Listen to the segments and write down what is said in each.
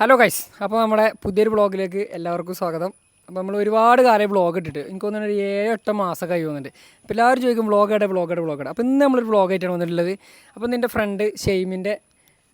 Hello guys അപ്പോൾ നമ്മുടെ പുതിയൊരു ബ്ലോഗിലേക്ക് എല്ലാവർക്കും സ്വാഗതം. അപ്പോൾ നമ്മൾ ഒരുപാട് കാലം ബ്ലോഗ് ഇട്ടിട്ട് എനിക്ക് തോന്നുന്നു ഒരു എട്ട് മാസം കഴിയുന്നുണ്ട് അപ്പോൾ എല്ലാവരും ചോദിക്കും ബ്ലോഗ് ഇടെ ബ്ലോഗ് ഇടെ ബ്ലോഗ് ഇടെ അപ്പോൾ ഇന്ന് നമ്മളൊരു ബ്ലോഗ് ആയിട്ടാണ് വന്നിട്ടുള്ളത്. അപ്പോൾ നിന്റെ ഫ്രണ്ട് ഷെയ്മിന്റെ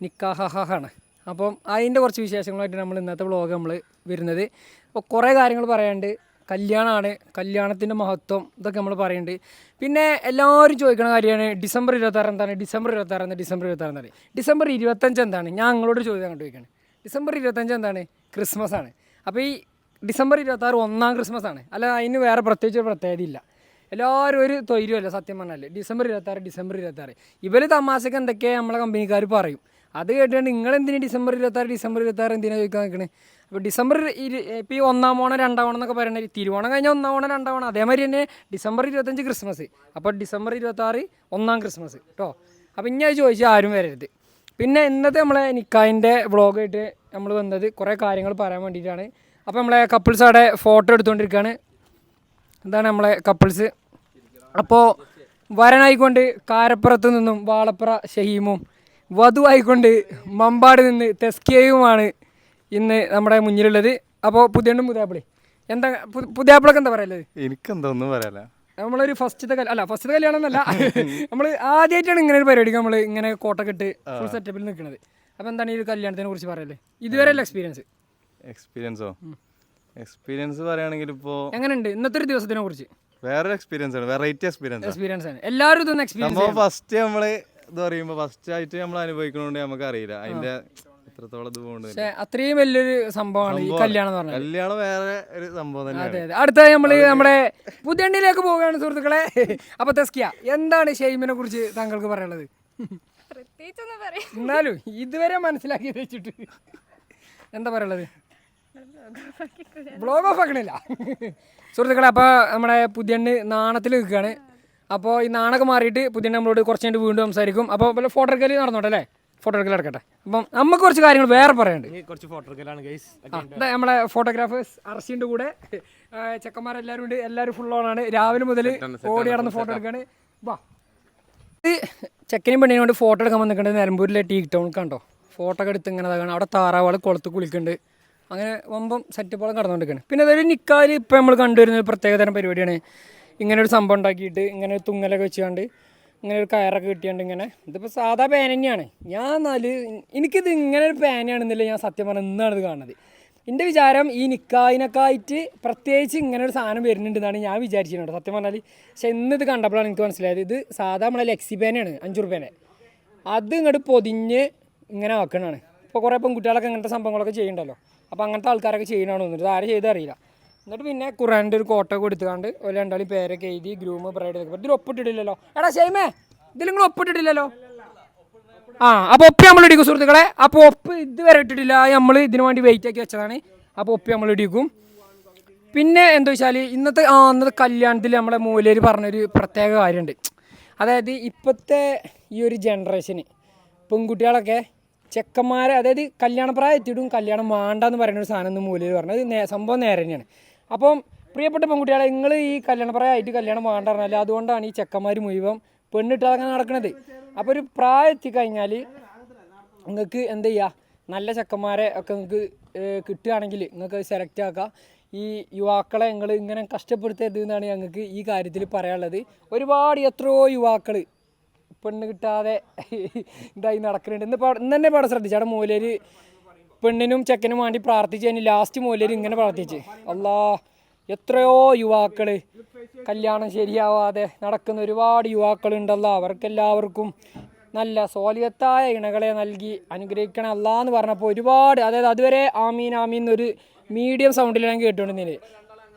നിക്കാഹാണ് അപ്പം അതിന്റെ കുറച്ച് വിശേഷങ്ങളായിട്ട് നമ്മൾ ഇന്നത്തെ ബ്ലോഗ് നമ്മൾ വരുന്നത്. അപ്പോൾ കുറേ കാര്യങ്ങൾ പറയാണ്ട് കല്യാണമാണ് കല്യാണത്തിന്റെ മഹത്വം ഇതൊക്കെ നമ്മൾ പറയുന്നുണ്ട്. പിന്നെ എല്ലാവരും ചോദിക്കുന്ന കാര്യമാണ് ഡിസംബർ ഇരുപത്താറ് എന്താണ്? ഡിസംബർ ഇരുപത്താറ് എന്താണ്? ഡിസംബർ ഇരുപത്താറ് എന്താണ്? ഡിസംബർ ഇരുപത്തഞ്ച് എന്താണ്? ഞാൻ നിങ്ങളോട് ചോദ്യം ചോദിക്കുകയാണ് ഡിസംബർ ഇരുപത്തഞ്ച് എന്താണ്? ക്രിസ്മസ് ആണ്. അപ്പോൾ ഈ ഡിസംബർ ഇരുപത്താറ് ഒന്നാം ക്രിസ്മസ് ആണ്. അല്ല അതിന് വേറെ പ്രത്യേകിച്ച് ഒരു പ്രത്യേകത ഇല്ല. എല്ലാവരും ഒരു തൊയ്രുമല്ല സത്യം പറഞ്ഞാൽ ഡിസംബർ ഇരുപത്താറ് ഡിസംബർ ഇരുപത്താറ്. ഇവർ തമാശക്ക് എന്തൊക്കെയാണ് നമ്മളെ കമ്പനിക്കാർ പറയും. അത് കേട്ടുകൊണ്ട് നിങ്ങൾ എന്തിനാണ് ഡിസംബർ ഇരുപത്താറ് ഡിസംബർ ഇരുപത്താറ് എന്തിനാണ് ചോദിക്കാൻ നിൽക്കണേ അപ്പോൾ ഡിസംബർ ഇരു ഇപ്പോൾ ഈ ഒന്നാം ഓണം രണ്ടാം ഓണം എന്നൊക്കെ പറയുന്നത് തിരുവോണം കഴിഞ്ഞാൽ ഒന്നാം ഓണം രണ്ടാം ഓണം അതേമാതിരി തന്നെ ഡിസംബർ ഇരുപത്തഞ്ച് ക്രിസ്മസ് അപ്പോൾ ഡിസംബർ ഇരുപത്താറ് ഒന്നാം ക്രിസ്മസ് കേട്ടോ അപ്പോൾ ഇനി അത് ചോദിച്ചാൽ ആരും വരരുത്. പിന്നെ ഇന്നത്തെ നമ്മളെ നിക്കായിന്റെ വ്ളോഗായിട്ട് നമ്മൾ വന്നത് കുറേ കാര്യങ്ങൾ പറയാൻ വേണ്ടിയിട്ടാണ്. അപ്പോൾ നമ്മളെ കപ്പിൾസ് അവിടെ ഫോട്ടോ എടുത്തുകൊണ്ടിരിക്കുകയാണ് എന്താണ് നമ്മളെ കപ്പിൾസ് അപ്പോൾ വരനായിക്കൊണ്ട് കാരപ്പുറത്ത് നിന്നും വാളപ്പുറ ഷഹീമും വധുവായിക്കൊണ്ട് മമ്പാട് നിന്ന് തെസ്കിയയുമാണ് ഇന്ന് നമ്മുടെ മുന്നിലുള്ളത്. അപ്പോൾ പുതിയണ്ടും പുതിയാപ്പിളി എന്താ പുതിയാപ്പിളൊക്കെ എന്താ പറയുള്ളത് എനിക്കെന്താ ഒന്നും പറയാല നമ്മളൊരു ഫസ്റ്റത്തെ കല്യാണം അല്ല ഫസ്റ്റത്തെ കല്യാണം എന്നല്ല നമ്മൾ ആദ്യമായിട്ടാണ് ഇങ്ങനെ ഒരു പരിപാടിക്ക് നമ്മൾ ഇങ്ങനെ കോട്ട ഇട്ട് ഫുൾ സെറ്റപ്പിൽ നിൽക്കുന്നത് അപ്പോൾ എന്താണ് ഈ ഒരു കല്യാണത്തിനെ കുറിച്ച് പറയല്ലേ? ഇതുവരെ അല്ല എക്സ്പീരിയൻസ് എക്സ്പീരിയൻസോ എക്സ്പീരിയൻസ് പറയുകയാണെങ്കിൽ ഇപ്പോൾ എങ്ങനെയുണ്ട്? ഇന്നത്തെ ഒരു ദിവസത്തിനെ കുറിച്ച്. വേറൊരു എക്സ്പീരിയൻസ് ആണ് വെറൈറ്റി എക്സ്പീരിയൻസ് എക്സ്പീരിയൻസ് ആണ്. എല്ലാവരും ഇതൊന്നും എക്സ്പീരിയൻസ് ഫസ്റ്റ് നമ്മൾ ഇത് പറയുമ്പോൾ ഫസ്റ്റ് ആയിട്ട് നമ്മൾ അനുഭവിക്കണോണ്ട് നമുക്ക് അറിയില്ല അതിന്റെ എത്രത്തോളം ഇത് പോകുന്നത് പക്ഷേ അത്രയും വലിയൊരു സംഭവമാണ് ഈ കല്യാണം എന്ന് പറഞ്ഞാൽ കല്യാണം വേറെ ഒരു സംഭവം അതെ തന്നെയാണ് അതെ അടുത്ത നമ്മൾ നമ്മുടെ പുതിയണ്ണിയിലേക്ക് പോവുകയാണ് സുഹൃത്തുക്കളെ. അപ്പൊ തെസ്കിയ എന്താണ് ഷെയ്മിനെ കുറിച്ച് താങ്കൾക്ക് പറയാനുള്ളത്? പ്രത്യേകിച്ചൊന്നും പറയാം എന്നാലും ഇതുവരെ മനസ്സിലാക്കി വെച്ചിട്ട്. എന്താ പറയുള്ളത് ബ്ലോഗ് ഓഫ് ആക്കണില്ല സുഹൃത്തുക്കളെ അപ്പോൾ നമ്മുടെ പുതിയണ്ണ് നാണത്തിൽ നിൽക്കുകയാണ്. അപ്പോൾ ഈ നാണൊക്കെ മാറിയിട്ട് പുതിയണ്ണ് നമ്മളോട് കുറച്ച് കഴിഞ്ഞിട്ട് വീണ്ടും സംസാരിക്കും. അപ്പോൾ വല്ല ഫോട്ടോ എടുക്കൽ നടന്നോട്ടെ അല്ലേ? ഫോട്ടോ എടുക്കൽ നടക്കട്ടെ. അപ്പം നമുക്ക് കുറച്ച് കാര്യങ്ങൾ വേറെ പറയാനുണ്ട്. കുറച്ച് ഫോട്ടോ എടുക്കലാണ് ഗൈസ് നമ്മളെ ഫോട്ടോഗ്രാഫേഴ്സ് അറസ്റ്റിന്റെ കൂടെ ചെക്കന്മാരെല്ലാവരും ഉണ്ട്. എല്ലാവരും ഫുൾ ഓണാണ് രാവിലെ മുതൽ ഓടി നടന്ന് ഫോട്ടോ എടുക്കാണ്. വാ. ചെക്കനും പെണ്ണിനും കൊണ്ട് ഫോട്ടോ എടുക്കാൻ വന്നിട്ടുണ്ട് നിലമ്പൂരിലെ ടീ ടൗൺ കണ്ടോ ഫോട്ടോ ഒക്കെ എടുത്ത് ഇങ്ങനെ ഇതാക്കണം. അവിടെ താറാവാൾ കുളത്ത് കുളിക്കുന്നുണ്ട്. അങ്ങനെ വമ്പം സെറ്റപ്പോളം കടന്നുകൊണ്ടിരിക്കുകയാണ് പിന്നെ അതൊരു നിക്കാൽ ഇപ്പം നമ്മൾ കണ്ടുവരുന്ന ഒരു പ്രത്യേകതരം പരിപാടിയാണ്. ഇങ്ങനെ ഒരു സംഭവം ഉണ്ടാക്കിയിട്ട് ഇങ്ങനെ തുങ്ങലൊക്കെ വെച്ചുകൊണ്ട് ഇങ്ങനെ ഒരു കയറൊക്കെ കിട്ടിയുണ്ട് ഇങ്ങനെ. ഇതിപ്പോൾ സാധാ പാൻ തന്നെയാണ്. ഞാൻ എന്നാൽ എനിക്കിത് ഇങ്ങനെ ഒരു പേനയാണെന്നില്ല ഞാൻ സത്യം പറഞ്ഞാൽ ഇന്നാണ് ഇത് കാണുന്നത്. എന്റെ വിചാരം ഈ നിക്കായിനൊക്കെ ആയിട്ട് പ്രത്യേകിച്ച് ഇങ്ങനെ ഒരു സാധനം വരുന്നുണ്ടെന്നാണ് ഞാൻ വിചാരിച്ചിരുന്നത്. സത്യം പറഞ്ഞാൽ പക്ഷെ ഇത് കണ്ടപ്പോഴാണ് എനിക്ക് മനസ്സിലായത്. ഇത് സാധാ നമ്മളെ ലെക്സി പേനയാണ് അഞ്ച് റുപ്യേനെ അത് ഇങ്ങോട്ട് പൊതിഞ്ഞ് ഇങ്ങനെ ആക്കണതാണ് ഇപ്പോൾ കുറേ പെൺകുട്ടികളൊക്കെ ഇങ്ങനത്തെ സംഭവങ്ങളൊക്കെ ചെയ്യണ്ടല്ലോ അപ്പോൾ അങ്ങനത്തെ ആൾക്കാരൊക്കെ ചെയ്യണമെന്ന് തോന്നുന്നു ആരും ചെയ്ത് അറിയില്ല. എന്നിട്ട് പിന്നെ ഖുറാന്റെ ഒരു കോട്ട കൊടുത്തുകൊണ്ട് ഒരു രണ്ടാളും പേരൊക്കെ എഴുതി ഗ്രൂമ് പ്രൈഡ് ഇതിൽ ഒപ്പിട്ടിട്ടില്ലല്ലോ. എടാ ഷെയ്മേ ഇതിൽ നിങ്ങൾ ഒപ്പിട്ടിട്ടില്ലല്ലോ. ആ അപ്പോൾ ഒപ്പി നമ്മൾ ഇടിക്കും സുഹൃത്തുക്കളെ. അപ്പോൾ ഒപ്പ് ഇതുവരെ ഇട്ടിട്ടില്ല. നമ്മൾ ഇതിനു വേണ്ടി വെയിറ്റ് ആക്കി വെച്ചതാണ്. അപ്പോൾ ഒപ്പി നമ്മൾ ഇടിക്കും. പിന്നെ എന്താ വെച്ചാൽ ഇന്നത്തെ ആ ഇന്നത്തെ കല്യാണത്തിൽ നമ്മളെ മൂലേര് പറഞ്ഞൊരു പ്രത്യേക കാര്യമുണ്ട്. അതായത് ഇപ്പോഴത്തെ ഈ ഒരു ജനറേഷന് പെൺകുട്ടികളൊക്കെ ചെക്കന്മാരെ അതായത് കല്യാണപ്രായം എത്തിയിട്ടും കല്യാണം വേണ്ടെന്ന് പറയുന്ന ഒരു സാധനം ഒന്ന് മൂലയിൽ പറഞ്ഞത് സംഭവം നേരെ തന്നെയാണ്. അപ്പം പ്രിയപ്പെട്ട പെൺകുട്ടികളെ നിങ്ങൾ ഈ കല്യാണപ്രായമായിട്ട് കല്യാണം വേണ്ട പറഞ്ഞാൽ അതുകൊണ്ടാണ് ഈ ചെക്കന്മാർ മുഴുവൻ പെണ്ണിട്ട് അതങ്ങനെ നടക്കുന്നത് അപ്പോൾ ഒരു പ്രായം എത്തിക്കഴിഞ്ഞാൽ നിങ്ങൾക്ക് എന്ത് ചെയ്യുക നല്ല ചെക്കന്മാരെ ഒക്കെ നിങ്ങൾക്ക് കിട്ടുകയാണെങ്കിൽ നിങ്ങൾക്ക് സെലക്ട് ആക്കാം. ഈ യുവാക്കളെ നിങ്ങൾ ഇങ്ങനെ കഷ്ടപ്പെടുത്തരുത് എന്നാണ് ഞങ്ങൾക്ക് ഈ കാര്യത്തിൽ പറയാനുള്ളത്. ഒരുപാട് എത്രയോ യുവാക്കൾ പെണ്ണ് കിട്ടാതെ ഇതായി നടക്കുന്നുണ്ട് ഇന്ന് ഇന്ന് തന്നെ പാടെ ശ്രദ്ധിച്ചാണ് മൂലര് പെണ്ണിനും ചെക്കനും വേണ്ടി പ്രാർത്ഥിച്ച് അതിന് ലാസ്റ്റ് മൂലര് ഇങ്ങനെ പ്രാർത്ഥിച്ച്. അല്ലാ എത്രയോ യുവാക്കൾ കല്യാണം ശരിയാവാതെ നടക്കുന്ന ഒരുപാട് യുവാക്കളുണ്ടല്ലോ. അവർക്കെല്ലാവർക്കും നല്ല സോലിയത്തായ ഇണകളെ നൽകി അനുഗ്രഹിക്കണം അല്ല എന്ന് പറഞ്ഞപ്പോൾ ഒരുപാട് അതായത് അതുവരെ ആമീൻ ആമീൻ എന്നൊരു മീഡിയം സൗണ്ടിൽ കേട്ടുകൊണ്ടിരുന്നത്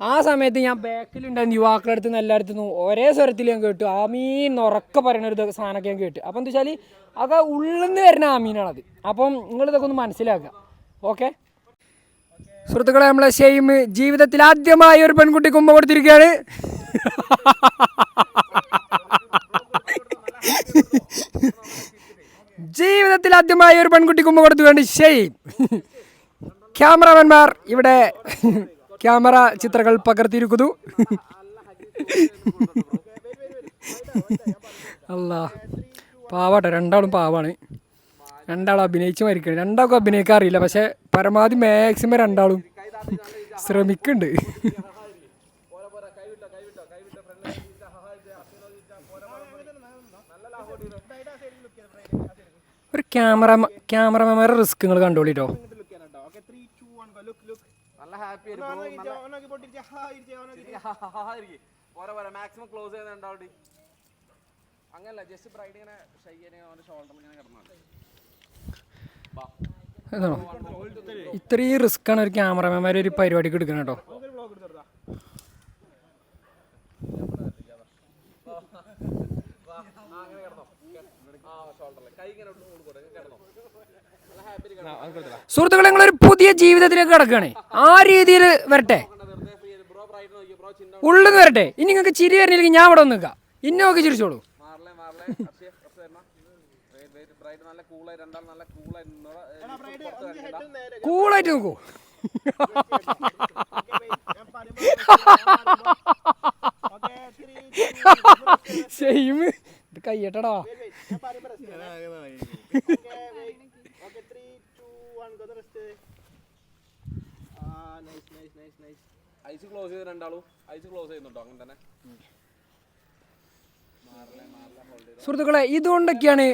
ആ സമയത്ത് ഞാൻ ബാക്കിലുണ്ടായിരുന്ന യുവാക്കളുടെ അടുത്ത് നിന്ന് എല്ലായിടത്തു നിന്നും ഒരേ സ്വരത്തിൽ ഞാൻ കേട്ടു ആമീൻ ഉറക്കെ പറയുന്ന ഒരു സാധനമൊക്കെ ഞാൻ കേട്ടു. അപ്പം എന്താ വെച്ചാൽ അത് ഉള്ളിൽ നിന്ന് വരുന്ന ആമീനാണത്. അപ്പം നിങ്ങളിതൊക്കെ ഒന്ന് മനസ്സിലാക്കുക. ഓക്കെ. സുഹൃത്തുക്കളെ നമ്മളെ ഷെയിം ജീവിതത്തിൽ ആദ്യമായി ഒരു പെൺകുട്ടി കുമ്പ കൊടുത്തിരിക്കുകയാണ്. ജീവിതത്തിൽ ആദ്യമായി ഒരു പെൺകുട്ടി കുമ്പ കൊടുത്തുകയാണ് ഷെയിം ക്യാമറമാൻമാർ ഇവിടെ ക്യാമറ ചിത്രങ്ങൾ പകർത്തിയിരിക്കുന്നു. അല്ല പാവാട്ടെ രണ്ടാളും പാവാണ്. രണ്ടാളും അഭിനയിച്ച് മരിക്കണം രണ്ടാൾക്കും അഭിനയിക്കാൻ അറിയില്ല. പക്ഷെ പരമാവധി മാക്സിമം രണ്ടാളും ശ്രമിക്കുന്നുണ്ട്. ഒരു ക്യാമറ ക്യാമറമാരുടെ റിസ്ക് നിങ്ങൾ കണ്ടോളിട്ടോ? നല്ല ഹാപ്പി പോരാ പോരാ മാക്സിമം ക്ലോസ് ചെയ്ത് ഉണ്ടാവട്ടെ അങ്ങനല്ല ജസ്റ്റ് ബ്രൈഡ് ഇങ്ങനെ ഷയ്യനെ അവന്റെ ഷോൾഡറിൽ ഇങ്ങനെ കിടന്നു അതാണോ ഇത്രയും റിസ്ക് ആണ് ഒരു ക്യാമറമാൻമാർ ഒരു പരിപാടിക്ക് എടുക്കണം കേട്ടോ. സുഹൃത്തുക്കളെ നിങ്ങളൊരു പുതിയ ജീവിതത്തിലേക്ക് കിടക്കുകയാണ്. ആ രീതിയിൽ വരട്ടെ. ഉള്ളിൽ വരട്ടെ. ഇനി നിങ്ങൾക്ക് ചിരി വരണില്ലെങ്കിൽ ഞാൻ അവിടെ വന്ന് നിൽക്കാം. നോക്കി ചിരിച്ചോളൂ. ബ്രൈഡ് നല്ല കൂളായി രണ്ടാൾ നല്ല കൂളായി കൂളായിട്ട് നോക്കൂ. സെയിം ഇത് കയ്യട്ടടാ. ഐസ് ക്ലോസ് ചെയ്ത് രണ്ടാളും. ഐസ് ക്ലോസ് ചെയ്യുന്നുണ്ടോ? അങ്ങനെ തന്നെ. സുഹൃത്തുക്കളെ ഇതുകൊണ്ടൊക്കെയാണ്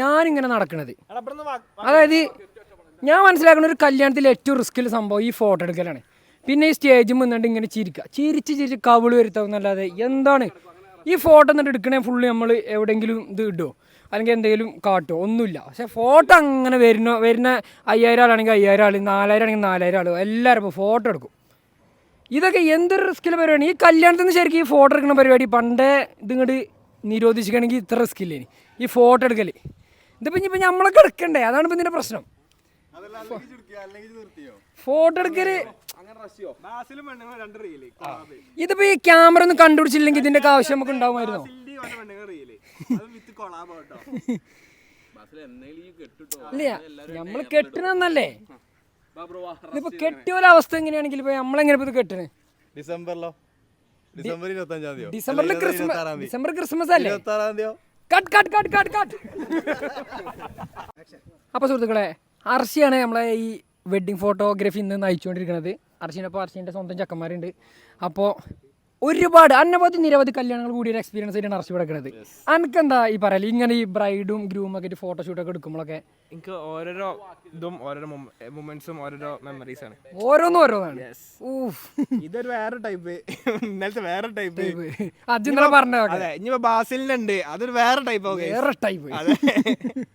ഞാനിങ്ങനെ നടക്കുന്നത് അതായത് ഞാൻ മനസ്സിലാക്കുന്ന ഒരു കല്യാണത്തിൽ ഏറ്റവും റിസ്ക്കിൽ സംഭവം ഈ ഫോട്ടോ എടുക്കലാണ്. പിന്നെ ഈ സ്റ്റേജിൽ നിന്നിട്ട് ഇങ്ങനെ ചിരിക്കുക ചിരിച്ച് ചിരിച്ച് കവിൾ വരുത്താവുന്നല്ലാതെ എന്താണ്? ഈ ഫോട്ടോ എന്നിട്ട് എടുക്കണേ ഫുള്ള് നമ്മൾ എവിടെയെങ്കിലും ഇത് ഇടുമോ അല്ലെങ്കിൽ എന്തെങ്കിലും കാട്ടുമോ ഒന്നുമില്ല. പക്ഷേ ഫോട്ടോ അങ്ങനെ വരുന്ന വരുന്ന അയ്യായിരം ആളാണെങ്കിൽ അയ്യായിരം ആൾ നാലായിരം ആണെങ്കിൽ നാലായിരം ആൾ എല്ലാവരും ഇപ്പോൾ ഫോട്ടോ എടുക്കും. ഇതൊക്കെ എന്തൊരു റിസ്ക്കിലെ പരിപാടി ഈ കല്യാണത്തിൽ നിന്ന് ശരിക്കും ഈ ഫോട്ടോ എടുക്കുന്ന പരിപാടി പണ്ടേ ഇതിങ്ങോട്ട് നിരോധിച്ചിക്കുകയാണെങ്കിൽ ഇത്ര റിസ്ക് ഇല്ലേ ഈ ഫോട്ടോ എടുക്കൽ ഇതിപ്പോൾ ഇനിയിപ്പോൾ നമ്മളെ കിടക്കണ്ടേ? അതാണ് ഇപ്പം ഇതിന്റെ പ്രശ്നം. ഫോട്ടോ എടുക്കൽ ഇതിപ്പോ ഈ ക്യാമറ ഒന്നും കണ്ടുപിടിച്ചില്ലെങ്കിൽ ഇതിന്റെ ഒക്കെ ആവശ്യം നമുക്ക് ഉണ്ടാവുമായിരുന്നോ? ഇല്ല നമ്മൾ കെട്ടണമെന്നല്ലേ ബാ ബ്രോ വാ ഇതിപ്പോൾ കെട്ടിയ ഒരു അവസ്ഥ എങ്ങനെയാണെങ്കിൽ ഇപ്പൊ നമ്മളെങ്ങനെ ഇത് കെട്ടണേ? ഡിസംബറിലോ? ഡിസംബർ ഇരുപത്തി അഞ്ചാം തീയതി. ഡിസംബറിൽ ക്രിസ്മസ് ഡിസംബർ ക്രിസ്മസ് അല്ലേ? ഇരുപത്തി ആറാം തീയതിയോ? Cut cut cut cut cut. അപ്പോൾ സുഹൃത്തുക്കളെ അർഷിയാണ് നമ്മളെ ഈ വെഡിങ് ഫോട്ടോഗ്രാഫി ഇന്ന് നയിച്ചുകൊണ്ടിരിക്കുന്നത്. അർഷിനപ്പോൾ അർഷിന്റെ സ്വന്തം ചക്കന്മാരുണ്ട്. അപ്പോൾ ഒരുപാട് അനവധി നിരവധി കല്യാണങ്ങൾ കൂടി ഒരു എക്സ്പീരിയൻസ് ആയിട്ടാണ് അറസ്റ്റ് കിടക്കുന്നത്. അനക്കെന്താ ഈ പറയൽ? ഇങ്ങനെ ഈ ബ്രൈഡും ഗ്രൂമും ഒക്കെ ഫോട്ടോഷൂട്ടൊക്കെ എടുക്കുമ്പോഴൊക്കെ എനിക്ക് ഓരോരോ ഇതും ഓരോരോ മൊമെന്റ്സും ഓരോരോ മെമ്മറീസ് ആണ്. ഓരോന്നും ഓരോന്നാണ്. ഇതൊരു വേറെ ടൈപ്പ് ഇന്നലത്തെ വേറെ ടൈപ്പ് അജിന്ദ്ര പറഞ്ഞ അതെ ഇനിയിപ്പോ ബാസിലിന്റെ ഉണ്ട് അതൊരു വേറെ ടൈപ്പ് വേറെ ടൈപ്പ് അതെ.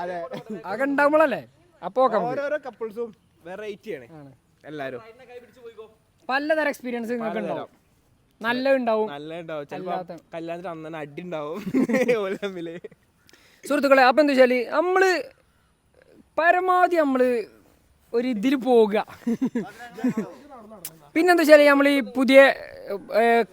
അതെ. അതൊക്കെ ഉണ്ടാവുമ്പോഴല്ലേ? അപ്പൊ ഓരോരോ കപ്പിൾസും വെറൈറ്റിയാണ് എല്ലാരും. പലതരം എക്സ്പീരിയൻസ് നിങ്ങൾക്ക് ഉണ്ടാവും നല്ല ഉണ്ടാവും നല്ല ഉണ്ടാവും ചിലപ്പോ അല്ലാത്ത- കല്യാണത്തിന് അന്ന് അടി ഉണ്ടാവും സുഹൃത്തുക്കളെ അപ്പം എന്താ വെച്ചാൽ നമ്മൾ പരമാവധി നമ്മൾ ഒരു ഇതിൽ പോവുക. പിന്നെന്താ വെച്ചാൽ നമ്മൾ ഈ പുതിയ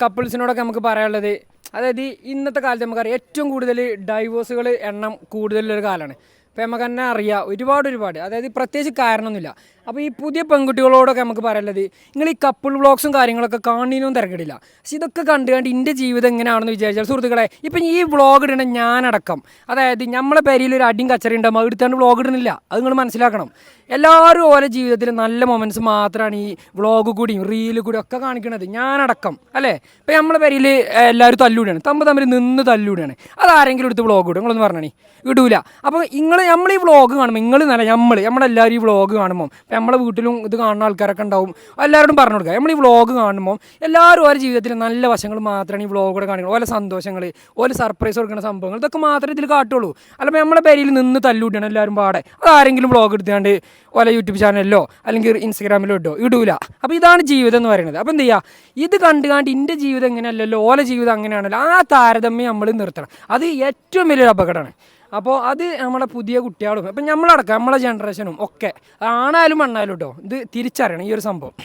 കപ്പിൾസിനോടൊക്കെ നമുക്ക് പറയാനുള്ളത് അതായത് ഇന്നത്തെ കാലത്ത് നമുക്കറിയാം ഏറ്റവും കൂടുതൽ ഡൈവോഴ്സുകൾ എണ്ണം കൂടുതലുള്ളൊരു കാലമാണ്. ഇപ്പം നമുക്ക് തന്നെ അറിയാം ഒരുപാട് ഒരുപാട്. അതായത് പ്രത്യേകിച്ച് കാരണമൊന്നുമില്ല. അപ്പോൾ ഈ പുതിയ പെൺകുട്ടികളോടൊക്കെ നമുക്ക് പറയാനുള്ളത് നിങ്ങൾ ഈ കപ്പിൾ വ്ളോഗ്സും കാര്യങ്ങളൊക്കെ കാണുന്നതിനും തിരക്കിടില്ല. പക്ഷെ ഇതൊക്കെ കണ്ടു കണ്ട് എന്റെ ജീവിതം എങ്ങനെയാണെന്ന് വിചാരിച്ചാൽ സുഹൃത്തുക്കളെ ഇപ്പം ഈ വ്ളോഗ് ഇടണ ഞാനടക്കം അതായത് നമ്മളെ പേരിൽ ഒരു അടിയും കച്ചറി ഉണ്ടാകും അത് എടുത്താണ്ട് വ്ളോഗ് ഇടുന്നില്ല അത് നിങ്ങൾ മനസ്സിലാക്കണം. എല്ലാവരും ഓരോ ജീവിതത്തിൽ നല്ല മൊമെന്റ്സ് മാത്രമാണ് ഈ വ്ളോഗ് കൂടിയും റീൽ കൂടിയും ഒക്കെ കാണിക്കുന്നത് ഞാനടക്കം അല്ലേ? ഇപ്പം നമ്മളെ പേരിൽ എല്ലാവരും തല്ലൂടിയാണ് തമ്മിൽ തമ്മിൽ നിന്ന് തല്ലൂടാണ്. അതാരെങ്കിലും എടുത്ത് വ്ളോഗ് ഇടും. നിങ്ങളൊന്ന് പറഞ്ഞേ ഇടൂല. അപ്പോൾ നിങ്ങൾ നമ്മൾ ഈ വ്ളോഗ് കാണുമ്പോൾ നിങ്ങൾ നല്ല നമ്മൾ നമ്മളെല്ലാവരും ഈ വ്ളോഗ് കാണുമ്പോൾ നമ്മളെ വീട്ടിലും ഇത് കാണുന്ന ആൾക്കാരൊക്കെ ഉണ്ടാവും. എല്ലാവരോടും പറഞ്ഞു കൊടുക്കുക. നമ്മൾ ഈ വ്ളോഗ് കാണുമ്പോൾ എല്ലാവരും ഓരോ ജീവിതത്തിൽ നല്ല വശങ്ങൾ മാത്രമാണ് ഈ വ്ളോഗോടെ കാണിക്കുന്നത് ഓരോ സന്തോഷങ്ങൾ ഓരോ സർപ്രൈസ് കൊടുക്കുന്ന സംഭവങ്ങൾ ഇതൊക്കെ മാത്രമേ ഇതിൽ കാട്ടുള്ളൂ. അല്ലെങ്കിൽ നമ്മുടെ പേരിൽ നിന്ന് തല്ലൂട്ടാണ് എല്ലാവരും പാടെ. അതാരെങ്കിലും വ്ളോഗ് എടുത്താണ്ട് ഓല യൂട്യൂബ് ചാനലിലോ അല്ലെങ്കിൽ ഇൻസ്റ്റാഗ്രാമിലോ ഇട്ടോ ഇടൂല. അപ്പോൾ ഇതാണ് ജീവിതം എന്ന് പറയുന്നത്. അപ്പോൾ എന്ത് ചെയ്യുക ഇത് കണ്ടു കണ്ട് എന്റെ ജീവിതം ഇങ്ങനെയല്ലല്ലോ ഓല ജീവിതം അങ്ങനെയാണല്ലോ. ആ താരതമ്യം നമ്മൾ നിർത്തണം. അത് ഏറ്റവും വലിയൊരു അപകടമാണ്. അപ്പോൾ അത് നമ്മുടെ പുതിയ കുട്ടികളും അപ്പം നമ്മളടക്കം നമ്മളെ ജനറേഷനും ഒക്കെ. ആണായാലും മണ്ണായാലും കേട്ടോ ഇത് തിരിച്ചറിയണം ഈ ഒരു സംഭവം.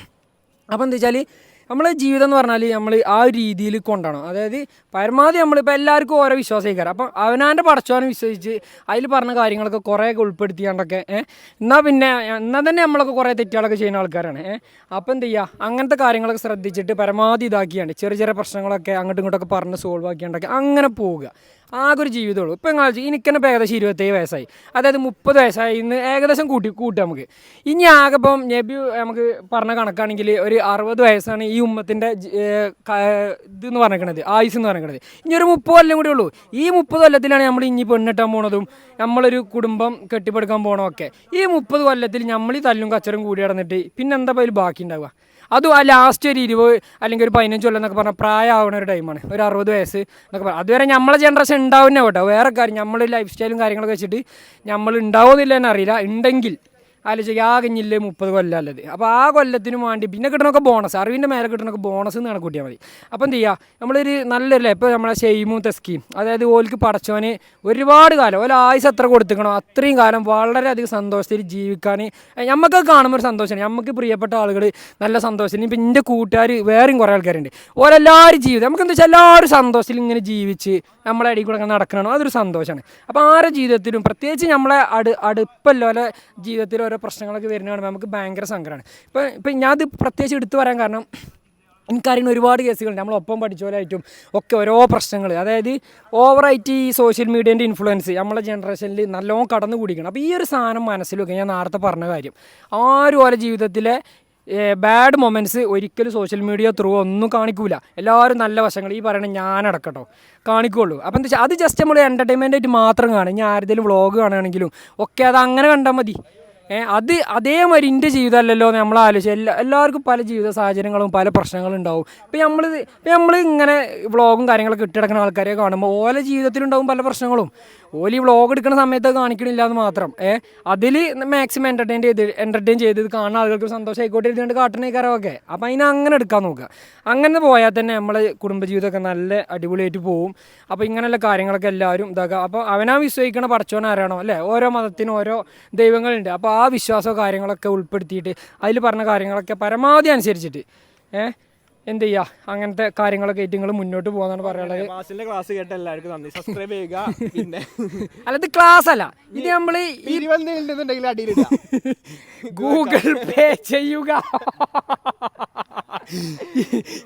അപ്പോൾ എന്താ വെച്ചാൽ നമ്മളെ ജീവിതം എന്ന് പറഞ്ഞാൽ നമ്മൾ ആ രീതിയിൽ കൊണ്ടുപോകണം അതായത് പരമാവധി നമ്മളിപ്പോൾ എല്ലാവർക്കും ഓരോ വിശ്വാസിക്കാറ് അപ്പം അവനാന്റെ പഠിച്ചവനെ വിശ്വസിച്ച് അതിൽ പറഞ്ഞ കാര്യങ്ങളൊക്കെ കുറേയൊക്കെ ഉൾപ്പെടുത്തിയാണ്ടൊക്കെ എന്നാൽ പിന്നെ എന്നാൽ തന്നെ നമ്മളൊക്കെ കുറേ തെറ്റുകളൊക്കെ ചെയ്യുന്ന ആൾക്കാരാണ് അപ്പം എന്ത് ചെയ്യുക അങ്ങനത്തെ കാര്യങ്ങളൊക്കെ ശ്രദ്ധിച്ചിട്ട് പരമാവധി ഇതാക്കിയാണ്ട് ചെറിയ ചെറിയ പ്രശ്നങ്ങളൊക്കെ അങ്ങോട്ടും ഇങ്ങോട്ടൊക്കെ പറഞ്ഞ് സോൾവ് ആക്കിയാണ്ടൊക്കെ അങ്ങനെ പോവുക. ആകെ ഒരു ജീവിതമുള്ളൂ. ഇപ്പം നിങ്ങൾ എനിക്കെന്നെ ഇപ്പം ഏകദേശം ഇരുപത്തേഴ് വയസ്സായി. അതായത് മുപ്പത് വയസ്സായി. ഇന്ന് ഏകദേശം കൂട്ടി കൂട്ടാം നമുക്ക്. ഇനി ആകെ ഇപ്പം നബി നമുക്ക് പറഞ്ഞ കണക്കാണെങ്കിൽ ഒരു അറുപത് വയസ്സാണ് ഈ ഉമ്മത്തിന്റെ ഇതെന്ന് പറഞ്ഞിരിക്കണത് ആയുസ് എന്ന് പറഞ്ഞിരിക്കണത്. ഇനി ഒരു മുപ്പത് കൊല്ലം കൂടി ഉള്ളൂ. ഈ മുപ്പത് കൊല്ലത്തിലാണ് നമ്മൾ ഇനി പെണ്ണിട്ടാൻ പോണതും നമ്മളൊരു കുടുംബം കെട്ടിപ്പടുക്കാൻ പോകണമൊക്കെ ഈ മുപ്പത് കൊല്ലത്തിൽ നമ്മൾ ഈ തല്ലും കച്ചറും കൂടി നടന്നിട്ട് പിന്നെ എന്താ അതിൽ ബാക്കി ഉണ്ടാവുക അതും ആ ലാസ്റ്റ് ഒരു ഇരുപത് അല്ലെങ്കിൽ ഒരു പതിനഞ്ച് കൊല്ലം എന്നൊക്കെ പറഞ്ഞാൽ പ്രായമാവുന്ന ഒരു ടൈമാണ് ഒരു അറുപത് വയസ്സ് എന്നൊക്കെ പറയാം അതുവരെ നമ്മളെ ജനറേഷൻ ഉണ്ടാവുന്നേ കേട്ടോ. വേറെ കാര്യം നമ്മൾ ലൈഫ് സ്റ്റൈലും കാര്യങ്ങളൊക്കെ വെച്ചിട്ട് നമ്മൾ ഉണ്ടാവുന്നില്ല എന്നറിയില്ല ഉണ്ടെങ്കിൽ ആലോചിക്കുക ആ കഞ്ഞില്ലേ മുപ്പത് കൊല്ലമല്ലത്. അപ്പോൾ ആ കൊല്ലത്തിന് വേണ്ടി പിന്നെ കിട്ടണമൊക്കെ ബോണസ് അറിവിന്റെ മേലെ കിട്ടണമൊക്കെ ബോണസ് എന്ന് കണക്കൂട്ടിയാൽ മതി. അപ്പോൾ എന്ത് ചെയ്യുക നമ്മളൊരു നല്ലൊരു ഇപ്പോൾ നമ്മളെ ഷെയ്മും തെസ്കിയും അതായത് ഓൽക്ക് പടച്ചോന് ഒരുപാട് കാലം ഓല ആയുസ് എത്ര കൊടുത്തിക്കണോ അത്രയും കാലം വളരെയധികം സന്തോഷത്തിൽ ജീവിക്കാൻ നമുക്ക് കാണുമ്പോൾ ഒരു സന്തോഷമാണ്. നമുക്ക് പ്രിയപ്പെട്ട ആളുകൾ നല്ല സന്തോഷത്തിൽ ഇപ്പം എന്റെ കൂട്ടുകാർ വേറെയും കുറേ ആൾക്കാരുണ്ട്. ഓരെല്ലാവരും ജീവിതം നമുക്ക് എന്താ വെച്ചാൽ എല്ലാവരും സന്തോഷത്തിൽ ഇങ്ങനെ ജീവിച്ച് നമ്മളെ അടി കൂടെ നടക്കണം അതൊരു സന്തോഷമാണ്. അപ്പോൾ ആരുടെ ജീവിതത്തിലും പ്രത്യേകിച്ച് നമ്മളെ അടു അടുപ്പല്ലോലെ ജീവിതത്തിൽ ഓരോ പ്രശ്നങ്ങളൊക്കെ വരുന്ന കാണുമ്പോൾ നമുക്ക് ഭയങ്കര സങ്കടമാണ് ഇപ്പം ഇപ്പം ഞാനത് പ്രത്യേകിച്ച് എടുത്തു പറയാൻ കാരണം എനിക്കറിയുന്ന ഒരുപാട് കേസുകളുണ്ട്. നമ്മളൊപ്പം പഠിച്ചോലായിട്ടും ഒക്കെ ഓരോ പ്രശ്നങ്ങൾ അതായത് ഓവറായിട്ട് ഈ സോഷ്യൽ മീഡിയേന്റെ ഇൻഫ്ലുവൻസ് നമ്മളെ ജനറേഷനിൽ നല്ലോണം കടന്നു കൂടിക്കണം അപ്പോൾ ഈ ഒരു സാധനം മനസ്സിലൊക്കെ ഞാൻ നേരത്തെ പറഞ്ഞ കാര്യം. ആരും ഓരോ ജീവിതത്തിലെ ബാഡ് മൊമെന്റ്സ് ഒരിക്കലും സോഷ്യൽ മീഡിയ ത്രൂ ഒന്നും കാണിക്കൂല. എല്ലാവരും നല്ല വശങ്ങൾ. ഈ പറയണ ഞാനടക്കട്ടോ കാണിക്കുള്ളൂ. അപ്പം എന്താ വെച്ചാൽ അത് ജസ്റ്റ് നമ്മൾ എന്റർടൈൻമെന്റ് ആയിട്ട് മാത്രം കാണും ഇനി ആരുടെയും വ്ളോഗ് കാണുകയാണെങ്കിലും ഒക്കെ അത് അങ്ങനെ കണ്ടാൽ മതി. അത് അതേമാതിരി എന്റെ ജീവിതമല്ലല്ലോ നമ്മൾ ആലോചിച്ച് എല്ലാ എല്ലാവർക്കും പല ജീവിത സാഹചര്യങ്ങളും പല പ്രശ്നങ്ങളും ഉണ്ടാവും ഇപ്പം നമ്മൾ ഇപ്പം നമ്മൾ ഇങ്ങനെ വ്ളോഗും കാര്യങ്ങളൊക്കെ ഇട്ടിടക്കുന്ന ആൾക്കാരെ കാണുമ്പോൾ ഓല ജീവിതത്തിലുണ്ടാവും പല പ്രശ്നങ്ങളും. ഓൽ വ്ളോഗ് എടുക്കുന്ന സമയത്ത് കാണിക്കണില്ല എന്ന് മാത്രം. ഏ? അതിൽ മാക്സിമം എന്റർടൈൻ ചെയ്ത് എന്റർടൈൻ ചെയ്ത് കാണുന്ന ആളുകൾക്ക് സന്തോഷം ആയിക്കോട്ടെ ഇരുന്നുകൊണ്ട് കാട്ടണേക്കാരമൊക്കെ അപ്പം അതിനെ അങ്ങനെ എടുക്കാൻ നോക്കുക. അങ്ങനെ പോയാൽ തന്നെ നമ്മളെ കുടുംബജീവിതമൊക്കെ നല്ല അടിപൊളിയായിട്ട് പോവും. അപ്പോൾ ഇങ്ങനെയുള്ള കാര്യങ്ങളൊക്കെ എല്ലാവരും ഇതാക്കുക. അപ്പോൾ അവനാ വിശ്വസിക്കണ പടച്ചോൻ ആരാണോ അല്ലേ? ഓരോ മതത്തിനും ഓരോ ദൈവങ്ങളുണ്ട്. അപ്പോൾ ആ വിശ്വാസമോ കാര്യങ്ങളൊക്കെ ഉൾപ്പെടുത്തിയിട്ട് അതിൽ പറഞ്ഞ കാര്യങ്ങളൊക്കെ പരമാവധി അനുസരിച്ചിട്ട് ഏഹ് എന്ത് ചെയ്യുക അങ്ങനത്തെ കാര്യങ്ങളൊക്കെ ആയിട്ട് നിങ്ങൾ മുന്നോട്ട് പോകാന്നാണ് പറയാനുള്ളത്. ക്ലാസ്സിന്റെ ക്ലാസ് കേട്ട എല്ലാവർക്കും നന്ദി. സബ്സ്ക്രൈബ് ചെയ്യുക പിന്നെ അല്ല ഇത് ക്ലാസ് അല്ല ഇത് നമ്മൾ ഗൂഗിൾ പേ ചെയ്യുക.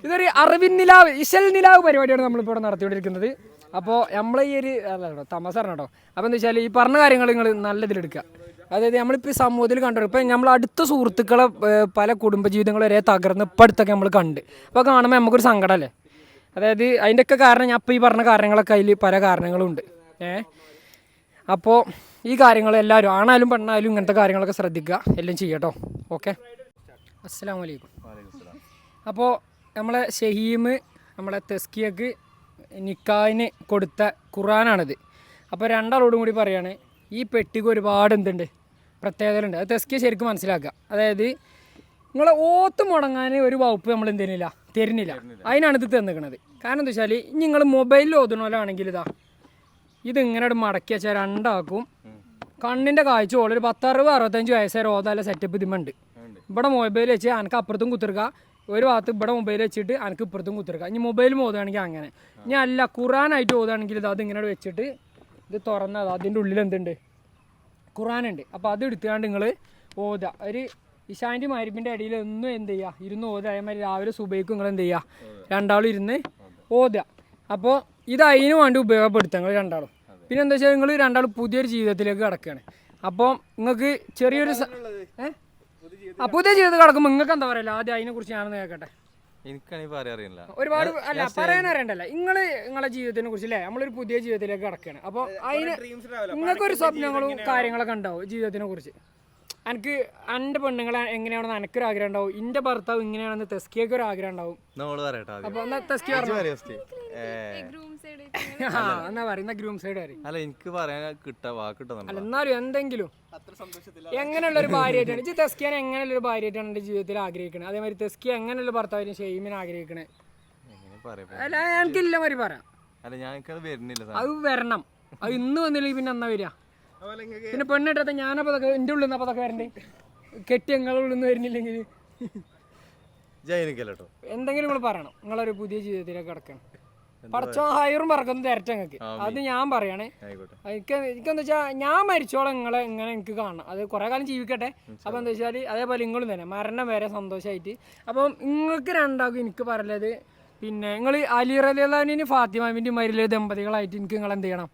ഇതൊരു അറിവിൻ നിലാവ് ഇശൽ നിലാവ് പരിപാടിയാണ് നമ്മളിപ്പോൾ ഇവിടെ നടത്തിക്കൊണ്ടിരിക്കുന്നത്. അപ്പോൾ നമ്മളെ ഈ ഒരു അല്ല കേട്ടോ അപ്പോൾ എന്താ വെച്ചാൽ ഈ പറഞ്ഞ കാര്യങ്ങൾ നിങ്ങൾ നല്ലതിലെടുക്കുക അതായത് നമ്മളിപ്പോൾ സമൂഹത്തിൽ കണ്ടു ഇപ്പം നമ്മൾ അടുത്ത സുഹൃത്തുക്കളെ പല കുടുംബജീവിതങ്ങൾ വരെ തകർന്ന് ഇപ്പം അടുത്തൊക്കെ നമ്മൾ കണ്ട്. അപ്പോൾ കാണുമ്പോൾ നമുക്കൊരു സങ്കടമല്ലേ അതായത് അതിന്റെയൊക്കെ കാരണം ഞാൻ അപ്പോൾ ഈ പറഞ്ഞ കാരണങ്ങളൊക്കെ അതിൽ പല കാരണങ്ങളും ഉണ്ട് ഏഹ് അപ്പോൾ ഈ കാര്യങ്ങൾ എല്ലാവരും ആണായാലും പെണ്ണായാലും ഇങ്ങനത്തെ കാര്യങ്ങളൊക്കെ ശ്രദ്ധിക്കുക. എല്ലാം ചെയ്യട്ടോ ഓക്കെ? അസ്സാം വലൈക്കും അപ്പോൾ നമ്മളെ ഷഹീം നമ്മളെ തെസ്കിയക്ക് നിക്കാഹിന് കൊടുത്ത ഖുറാനാണിത് അപ്പോൾ രണ്ടാളോടും കൂടി പറയാണ് ഈ പെട്ടിക്ക് ഒരുപാട് എന്തുണ്ട്? പ്രത്യേകതകളുണ്ട്. അത് തെസ്കിയ ശരിക്കും മനസ്സിലാക്കുക. അതായത് നിങ്ങളെ ഓത്ത് മുടങ്ങാൻ ഒരു വകുപ്പ് നമ്മൾ എന്ത് തരുന്നില്ല. തരുന്നില്ല. അതിനാണ് ഇത് തന്നിക്കണത് കാരണം എന്താ വെച്ചാൽ നിങ്ങൾ മൊബൈലിൽ ഓതുന്നോലാണെങ്കിൽ ഇതാ ഇത് ഇങ്ങനെ മടക്കി വെച്ചാൽ രണ്ടാക്കും. കണ്ണിന്റെ കാഴ്ച ഒരു പത്തറുപത് അറുപത്തഞ്ച് വയസ്സേ ഓതാല സെറ്റപ്പ് ഇതിമുണ്ട് ഇവിടെ മൊബൈൽ വെച്ച് എനിക്ക് അപ്പുറത്തും കുത്തിർക്കുക ഒരു ഭാഗത്ത് ഇവിടെ മൊബൈൽ വെച്ചിട്ട് എനിക്ക് ഇപ്പുറത്തും കുത്തിർക്കുക ഇനി മൊബൈൽ ഓതുകയാണെങ്കിൽ അങ്ങനെ. ഇനി അല്ല ഖുറാനായിട്ട് ഓതുകയാണെങ്കിൽ ഇത് അത് ഇങ്ങനെ വെച്ചിട്ട് ഇത് തുറന്നത് അതിന്റെ ഉള്ളിൽ എന്തുണ്ട്? ഖുറാനുണ്ട്. അപ്പോൾ അത് എടുത്തുകൊണ്ട് നിങ്ങൾ ഓത. ഒരു ഇഷാന്റെ മരുപ്പിന്റെ അടിയിൽ ഒന്നും എന്ത് ചെയ്യുക ഇരുന്ന് ഓത. അതേമാതിരി രാവിലെ സുബൈക്കും നിങ്ങൾ എന്ത് ചെയ്യുക രണ്ടാളും ഇരുന്ന് ഓതുക അപ്പോൾ ഇത് അതിന് വേണ്ടി ഉപയോഗപ്പെടുത്തുക നിങ്ങൾ രണ്ടാളും. പിന്നെ എന്താ വെച്ചാൽ നിങ്ങൾ രണ്ടാളും പുതിയൊരു ജീവിതത്തിലേക്ക് കിടക്കുകയാണ് അപ്പോൾ നിങ്ങൾക്ക് ചെറിയൊരു പുതിയ ജീവിതം കിടക്കുമ്പോൾ നിങ്ങൾക്ക് എന്താ പറയുക ആദ്യം അതിനെക്കുറിച്ച് ഞാനൊന്ന് കേൾക്കട്ടെ എനിക്കാണെങ്കിൽ പറയാൻ അറിയില്ല. ഒരുപാട് അല്ല പറയാൻ അറിയണ്ടല്ല. നിങ്ങൾ നിങ്ങളെ ജീവിതത്തിനെ കുറിച്ച് അല്ലേ നമ്മളൊരു പുതിയ ജീവിതത്തിലേക്ക് കിടക്കുകയാണ് അപ്പോൾ അതിന് നിങ്ങൾക്കൊരു സ്വപ്നങ്ങളും കാര്യങ്ങളൊക്കെ ഉണ്ടാവും ജീവിതത്തിനെ കുറിച്ച്? എനിക്ക് എന്റെ പെണ്ണുങ്ങളെ എങ്ങനെയാണെന്ന് എനിക്കൊരു ആഗ്രഹം ഉണ്ടാവും എന്റെ ഭർത്താവ് ഇങ്ങനെയാണെന്ന് തെസ്കിയൊക്കെ ഒരു ആഗ്രഹം ഉണ്ടാവും എന്നാ തെസ്കി പറഞ്ഞു. ഏ, ഗ്രൂം സൈഡ് ആ എന്നാ പറയുന്ന ഗ്രൂം സൈഡ് പറയും. അല്ല എനിക്ക് പറയാൻ കിട്ടാ വാക്ക് കിട്ടുന്നുണ്ടോ അല്ല എന്നാലും എന്തെങ്കിലും. എങ്ങനെയുള്ള ഒരു ഭാര്യയായിട്ടാണ്. ഇജ്ജ് തെസ്കിയാൻ എങ്ങനെയുള്ള ഒരു ഭാര്യയായിട്ടാണ് എന്റെ ജീവിതത്തിൽ ആഗ്രഹിക്കുന്നത് അതേമാതിരി തെസ്കിയ എങ്ങനെയുള്ള ഭർത്താവിനെ ഷെയ്മിനെ ആഗ്രഹിക്കണേ? അല്ല എനിക്കില്ല മാതിരി പറയാം അല്ല വരുന്നില്ല സാധനം. അത് വരണം. അത് ഇന്ന് വന്നില്ലെങ്കിൽ പിന്നെ എന്നാ വരിക? പിന്നെ പെണ്ണിട്ടത്തെ ഞാനപ്പോൾ അതൊക്കെ എന്റെ ഉള്ളിൽ നിന്ന് അപ്പോൾ അതൊക്കെ വരണ്ടേ? കെട്ടി ഉള്ളിൽ നിന്ന് വരുന്നില്ലെങ്കിൽ. എന്തെങ്കിലും നിങ്ങൾ പറയണം. നിങ്ങളൊരു പുതിയ ജീവിതത്തിലേക്ക് കിടക്കണം. പടച്ചോ ഹയറും പറക്കും തരട്ടെ നിങ്ങൾക്ക് അത് ഞാൻ പറയണേ. എനിക്ക് എനിക്കെന്താ വെച്ചാൽ ഞാൻ മരിച്ചോളം നിങ്ങളെ ഇങ്ങനെ എനിക്ക് കാണണം. അത് കുറേ കാലം ജീവിക്കട്ടെ. അപ്പോൾ എന്താ വെച്ചാൽ അതേപോലെ നിങ്ങളും തന്നെ. മരണം വരെ സന്തോഷമായിട്ട് അപ്പം നിങ്ങൾക്ക് രണ്ടാക്കും എനിക്ക് പറയുന്നത് പിന്നെ നിങ്ങൾ അലി റലിന് ഫാത്തിമാവിന്റെ മരിലെ ദമ്പതികളായിട്ട് എനിക്ക് നിങ്ങൾ എന്ത് ചെയ്യണം?